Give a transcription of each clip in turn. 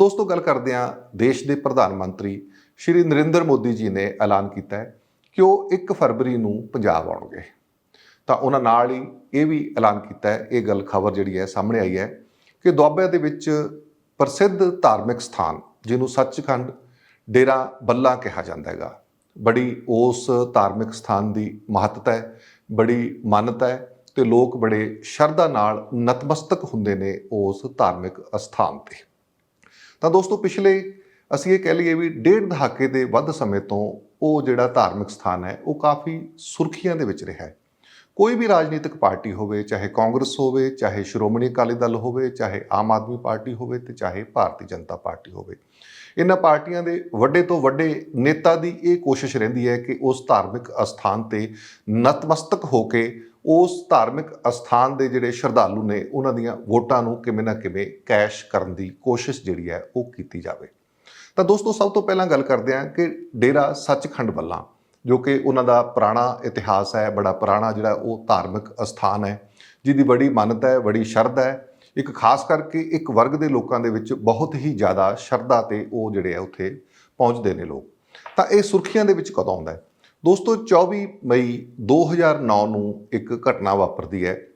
ਦੋਸਤੋ, ਗੱਲ ਕਰਦੇ ਹਾਂ ਦੇਸ਼ ਦੇ ਪ੍ਰਧਾਨ ਮੰਤਰੀ ਸ਼੍ਰੀ ਨਰਿੰਦਰ ਮੋਦੀ ਜੀ ਨੇ ਐਲਾਨ ਕੀਤਾ ਹੈ ਕਿ ਉਹ 1 ਫਰਵਰੀ ਨੂੰ ਪੰਜਾਬ ਆਉਣਗੇ। ਤਾਂ ਉਹਨਾਂ ਨਾਲ ਹੀ ਇਹ ਵੀ ਐਲਾਨ ਕੀਤਾ ਹੈ, ਇਹ ਗੱਲ ਖਬਰ ਜਿਹੜੀ ਹੈ ਸਾਹਮਣੇ ਆਈ ਹੈ ਕਿ ਦੁਆਬੇ ਦੇ ਵਿੱਚ ਪ੍ਰਸਿੱਧ ਧਾਰਮਿਕ ਸਥਾਨ, ਜਿਹਨੂੰ ਸੱਚਖੰਡ ਡੇਰਾ ਬੱਲਾ ਕਿਹਾ ਜਾਂਦਾ ਹੈਗਾ, ਬੜੀ ਉਸ ਧਾਰਮਿਕ ਸਥਾਨ ਦੀ ਮਹੱਤਤਾ ਹੈ, ਬੜੀ ਮਾਨਤਾ ਹੈ ਤੇ ਲੋਕ ਬੜੇ ਸ਼ਰਧਾ ਨਾਲ ਨਤਮਸਤਕ ਹੁੰਦੇ ਨੇ ਉਸ ਧਾਰਮਿਕ ਅਸਥਾਨ ਤੇ। ਤਾਂ ਦੋਸਤੋ ਪਿਛਲੇ ਅਸੀਂ ਇਹ ਕਹਿ ਲਈਏ ਵੀ ਡੇਢ ਦਹਾਕੇ ਦੇ ਵੱਧ ਸਮੇਂ ਤੋਂ ਉਹ ਜਿਹੜਾ ਧਾਰਮਿਕ ਸਥਾਨ ਹੈ, ਉਹ ਕਾਫੀ ਸੁਰਖੀਆਂ ਦੇ ਵਿੱਚ ਰਿਹਾ ਹੈ। ਕੋਈ ਵੀ ਰਾਜਨੀਤਿਕ ਪਾਰਟੀ ਹੋਵੇ, ਚਾਹੇ ਕਾਂਗਰਸ ਹੋਵੇ, ਚਾਹੇ ਸ਼੍ਰੋਮਣੀ ਅਕਾਲੀ ਦਲ ਹੋਵੇ, ਚਾਹੇ ਆਮ ਆਦਮੀ ਪਾਰਟੀ ਹੋਵੇ ਤੇ ਚਾਹੇ ਭਾਰਤੀ ਜਨਤਾ ਪਾਰਟੀ ਹੋਵੇ, ਇਹਨਾਂ ਪਾਰਟੀਆਂ ਦੇ ਵੱਡੇ ਤੋਂ ਵੱਡੇ ਨੇਤਾ ਦੀ ਇਹ ਕੋਸ਼ਿਸ਼ ਰਹਿੰਦੀ ਹੈ ਕਿ ਉਸ ਧਾਰਮਿਕ ਅਸਥਾਨ ਤੇ ਨਤਮਸਤਕ ਹੋ ਕੇ ਉਸ ਧਾਰਮਿਕ ਅਸਥਾਨ ਦੇ ਜਿਹੜੇ ਸ਼ਰਧਾਲੂ ਨੇ, ਉਹਨਾਂ ਦੀਆਂ ਵੋਟਾਂ ਨੂੰ ਕਿਵੇਂ ਨਾ ਕਿਵੇਂ ਕੈਸ਼ ਕਰਨ ਦੀ ਕੋਸ਼ਿਸ਼ ਜਿਹੜੀ ਹੈ, ਉਹ ਕੀਤੀ ਜਾਵੇ। ਤਾਂ ਦੋਸਤੋ, ਸਭ ਤੋਂ ਪਹਿਲਾਂ ਗੱਲ ਕਰਦੇ ਹਾਂ ਕਿ ਡੇਰਾ ਸੱਚਖੰਡ ਬੱਲਾ ਜੋ ਕਿ ਉਹਨਾਂ ਦਾ ਪੁਰਾਣਾ ਇਤਿਹਾਸ ਹੈ, ਬੜਾ ਪੁਰਾਣਾ ਜਿਹੜਾ ਉਹ ਧਾਰਮਿਕ ਅਸਥਾਨ ਹੈ, ਜਿਹਦੀ ਬੜੀ ਮਾਨਤਾ ਹੈ, ਬੜੀ ਸ਼ਰਧਾ ਹੈ। ਇੱਕ ਖਾਸ ਕਰਕੇ ਇੱਕ ਵਰਗ ਦੇ ਲੋਕਾਂ ਦੇ ਵਿੱਚ ਬਹੁਤ ਹੀ ਜ਼ਿਆਦਾ ਸ਼ਰਧਾ ਤੇ ਉਹ ਜਿਹੜੇ ਆ, ਉੱਥੇ ਪਹੁੰਚਦੇ ਨੇ ਲੋਕ। ਤਾਂ ਇਹ ਸੁਰਖੀਆਂ ਦੇ ਵਿੱਚ ਕਦੋਂ ਆਉਂਦਾ ਹੈ? ਦੋਸਤੋ 24 ਮਈ 2009 ਨੂੰ ਇੱਕ ਘਟਨਾ ਵਾਪਰਦੀ ਹੈ।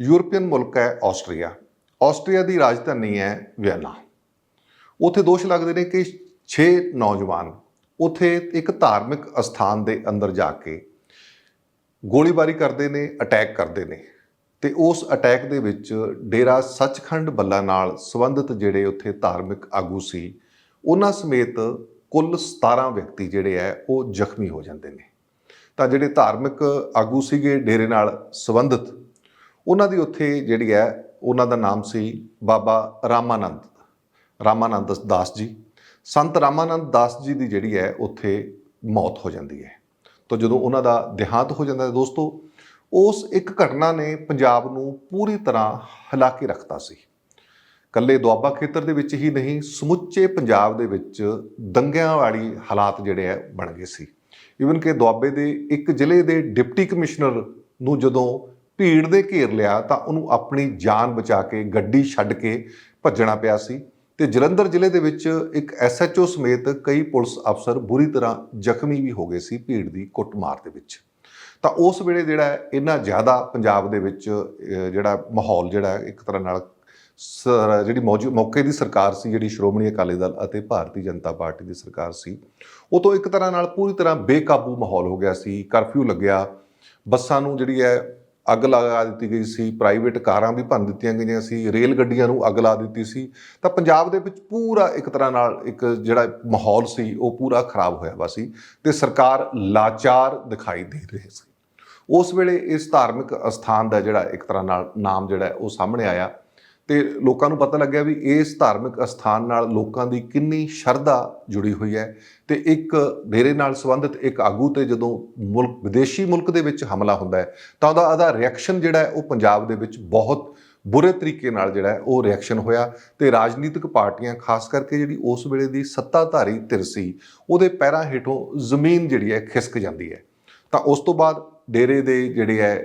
ਯੂਰਪੀਅਨ ਮੁਲਕ ਹੈ ਆਸਟਰੀਆ। ਆਸਟਰੀਆ ਦੀ ਰਾਜਧਾਨੀ ਹੈ ਵਿਅਨਾ ਉੱਥੇ ਦੋਸ਼ ਲੱਗਦੇ ਨੇ ਕਿ 6 ਨੌਜਵਾਨ ਉੱਥੇ ਇੱਕ ਧਾਰਮਿਕ ਅਸਥਾਨ ਦੇ ਅੰਦਰ ਜਾ ਕੇ ਗੋਲੀਬਾਰੀ ਕਰਦੇ ਨੇ, ਅਟੈਕ ਕਰਦੇ ਨੇ ਤੇ ਉਸ ਅਟੈਕ ਦੇ ਵਿੱਚ ਡੇਰਾ ਸੱਚਖੰਡ ਬੱਲਾ ਨਾਲ ਸੰਬੰਧਿਤ ਜਿਹੜੇ ਉੱਥੇ ਧਾਰਮਿਕ ਆਗੂ ਸੀ, ਉਹਨਾਂ ਸਮੇਤ ਕੁੱਲ 17 ਵਿਅਕਤੀ ਜਿਹੜੇ ਹੈ, ਉਹ ਜ਼ਖਮੀ ਹੋ ਜਾਂਦੇ ਨੇ। ਤਾਂ ਜਿਹੜੇ ਧਾਰਮਿਕ ਆਗੂ ਸੀਗੇ ਡੇਰੇ ਨਾਲ ਸੰਬੰਧਿਤ, ਉਹਨਾਂ ਦੀ ਉੱਥੇ ਜਿਹੜੀ ਹੈ, ਉਹਨਾਂ ਦਾ ਨਾਮ ਸੀ ਬਾਬਾ ਰਾਮਾਨੰਦ ਰਾਮਾਨੰਦ ਦਾਸ ਜੀ। ਸੰਤ ਰਾਮਾਨੰਦ ਦਾਸ ਜੀ ਦੀ ਜਿਹੜੀ ਹੈ, ਉੱਥੇ ਮੌਤ ਹੋ ਜਾਂਦੀ ਹੈ। ਤਾਂ ਜਦੋਂ ਉਹਨਾਂ ਦਾ ਦੇਹਾਂਤ ਹੋ ਜਾਂਦਾ ਹੈ ਦੋਸਤੋ, ਉਸ ਇੱਕ ਘਟਨਾ ਨੇ ਪੰਜਾਬ ਨੂੰ ਪੂਰੀ ਤਰ੍ਹਾਂ ਹਿਲਾ ਕੇ ਰੱਖਤਾ ਸੀ। ਕੱਲੇ ਦੁਆਬਾ ਖੇਤਰ ਦੇ ਵਿੱਚ ਹੀ ਨਹੀਂ, ਸਮੁੱਚੇ ਪੰਜਾਬ ਦੇ ਵਿੱਚ ਦੰਗਿਆਂ ਵਾਲੀ ਹਾਲਾਤ ਜਿਹੜੇ ਹੈ, ਬਣ ਗਏ ਸੀ। ਇਵਨ ਕਿ ਦੁਆਬੇ ਦੇ ਇੱਕ ਜ਼ਿਲ੍ਹੇ ਦੇ ਡਿਪਟੀ ਕਮਿਸ਼ਨਰ ਨੂੰ ਜਦੋਂ ਭੀੜ ਦੇ ਘੇਰ ਲਿਆ ਤਾਂ ਉਹਨੂੰ ਆਪਣੀ ਜਾਨ ਬਚਾ ਕੇ, ਗੱਡੀ ਛੱਡ ਕੇ ਭੱਜਣਾ ਪਿਆ ਸੀ। ਤੇ ਜਲੰਧਰ ਜ਼ਿਲ੍ਹੇ ਦੇ ਵਿੱਚ ਇੱਕ ਐਸਐਚਓ ਸਮੇਤ ਕਈ ਪੁਲਿਸ ਅਫਸਰ ਬੁਰੀ ਤਰ੍ਹਾਂ ਜ਼ਖਮੀ ਵੀ ਹੋ ਗਏ ਸੀ ਭੀੜ ਦੀ ਕੁੱਟਮਾਰ ਦੇ ਵਿੱਚ। ਤਾਂ ਉਸ ਵੇਲੇ ਜਿਹੜਾ ਇੰਨਾ ਜ਼ਿਆਦਾ ਪੰਜਾਬ ਦੇ ਵਿੱਚ ਜਿਹੜਾ ਮਾਹੌਲ ਜਿਹੜਾ ਇੱਕ ਤਰ੍ਹਾਂ ਨਾਲ ਜਿਹੜੀ ਮੌਜੂ, ਮੌਕੇ ਦੀ ਸਰਕਾਰ ਸੀ, ਜਿਹੜੀ ਸ਼੍ਰੋਮਣੀ ਅਕਾਲੀ ਦਲ ਅਤੇ ਭਾਰਤੀ ਜਨਤਾ ਪਾਰਟੀ ਦੀ ਸਰਕਾਰ ਸੀ, ਉਹ ਤੋਂ ਇੱਕ ਤਰ੍ਹਾਂ ਨਾਲ ਪੂਰੀ ਤਰ੍ਹਾਂ ਬੇਕਾਬੂ ਮਾਹੌਲ ਹੋ ਗਿਆ ਸੀ, ਕਰਫਿਊ ਲੱਗਿਆ। ਬੱਸਾਂ ਨੂੰ ਜਿਹੜੀ ਹੈ, ਅੱਗ ਲਗਾ ਦਿੱਤੀ ਗਈ ਸੀ, ਪ੍ਰਾਈਵੇਟ ਕਾਰਾਂ ਵੀ ਭੰਨ ਦਿੱਤੀਆਂ ਗਈਆਂ ਸੀ, ਰੇਲ ਗੱਡੀਆਂ ਨੂੰ ਅੱਗ ਲਾ ਦਿੱਤੀ ਸੀ। ਤਾਂ ਪੰਜਾਬ ਦੇ ਵਿੱਚ ਪੂਰਾ ਇੱਕ ਤਰ੍ਹਾਂ ਨਾਲ ਇੱਕ ਜਿਹੜਾ ਮਾਹੌਲ ਸੀ, ਉਹ ਪੂਰਾ ਖਰਾਬ ਹੋਇਆ ਵਾ ਸੀ ਤੇ ਸਰਕਾਰ ਲਾਚਾਰ ਦਿਖਾਈ ਦੇ ਰਹੀ ਸੀ। ਉਸ ਵੇਲੇ ਇਸ ਧਾਰਮਿਕ ਅਸਥਾਨ ਦਾ ਜਿਹੜਾ ਇੱਕ ਤਰ੍ਹਾਂ ਨਾਲ ਨਾਮ ਜਿਹੜਾ ਉਹ ਸਾਹਮਣੇ ਆਇਆ। ਤੇ ਲੋਕਾਂ ਨੂੰ ਪਤਾ ਲੱਗਿਆ ਵੀ ਇਸ ਧਾਰਮਿਕ ਅਸਥਾਨ ਨਾਲ ਲੋਕਾਂ ਦੀ ਕਿੰਨੀ ਸ਼ਰਧਾ ਜੁੜੀ ਹੋਈ ਹੈ ਤੇ ਇੱਕ ਡੇਰੇ ਨਾਲ ਸੰਬੰਧਿਤ ਇੱਕ ਆਗੂ ਤੇ ਜਦੋਂ ਮੁਲਕ, ਵਿਦੇਸ਼ੀ ਮੁਲਕ ਦੇ ਵਿੱਚ ਹਮਲਾ ਹੁੰਦਾ ਹੈ, ਤਾਂ ਉਹਦਾ ਉਹਦਾ ਰਿਐਕਸ਼ਨ ਜਿਹੜਾ ਹੈ ਉਹ ਪੰਜਾਬ ਦੇ ਵਿੱਚ ਬਹੁਤ ਬੁਰੇ ਤਰੀਕੇ ਨਾਲ ਜਿਹੜਾ ਹੈ ਉਹ ਰਿਐਕਸ਼ਨ ਹੋਇਆ ਤੇ ਰਾਜਨੀਤਿਕ ਪਾਰਟੀਆਂ, ਖਾਸ ਕਰਕੇ ਜਿਹੜੀ ਉਸ ਵੇਲੇ ਦੀ ਸੱਤਾਧਾਰੀ ਧਿਰ ਸੀ, ਉਹਦੇ ਪੈਰਾਂ ਹੇਠੋਂ ਜ਼ਮੀਨ ਜਿਹੜੀ ਹੈ ਖਿਸਕ ਜਾਂਦੀ ਹੈ। ਤਾਂ ਉਸ ਤੋਂ ਬਾਅਦ ਡੇਰੇ ਦੇ ਜਿਹੜੇ ਹੈ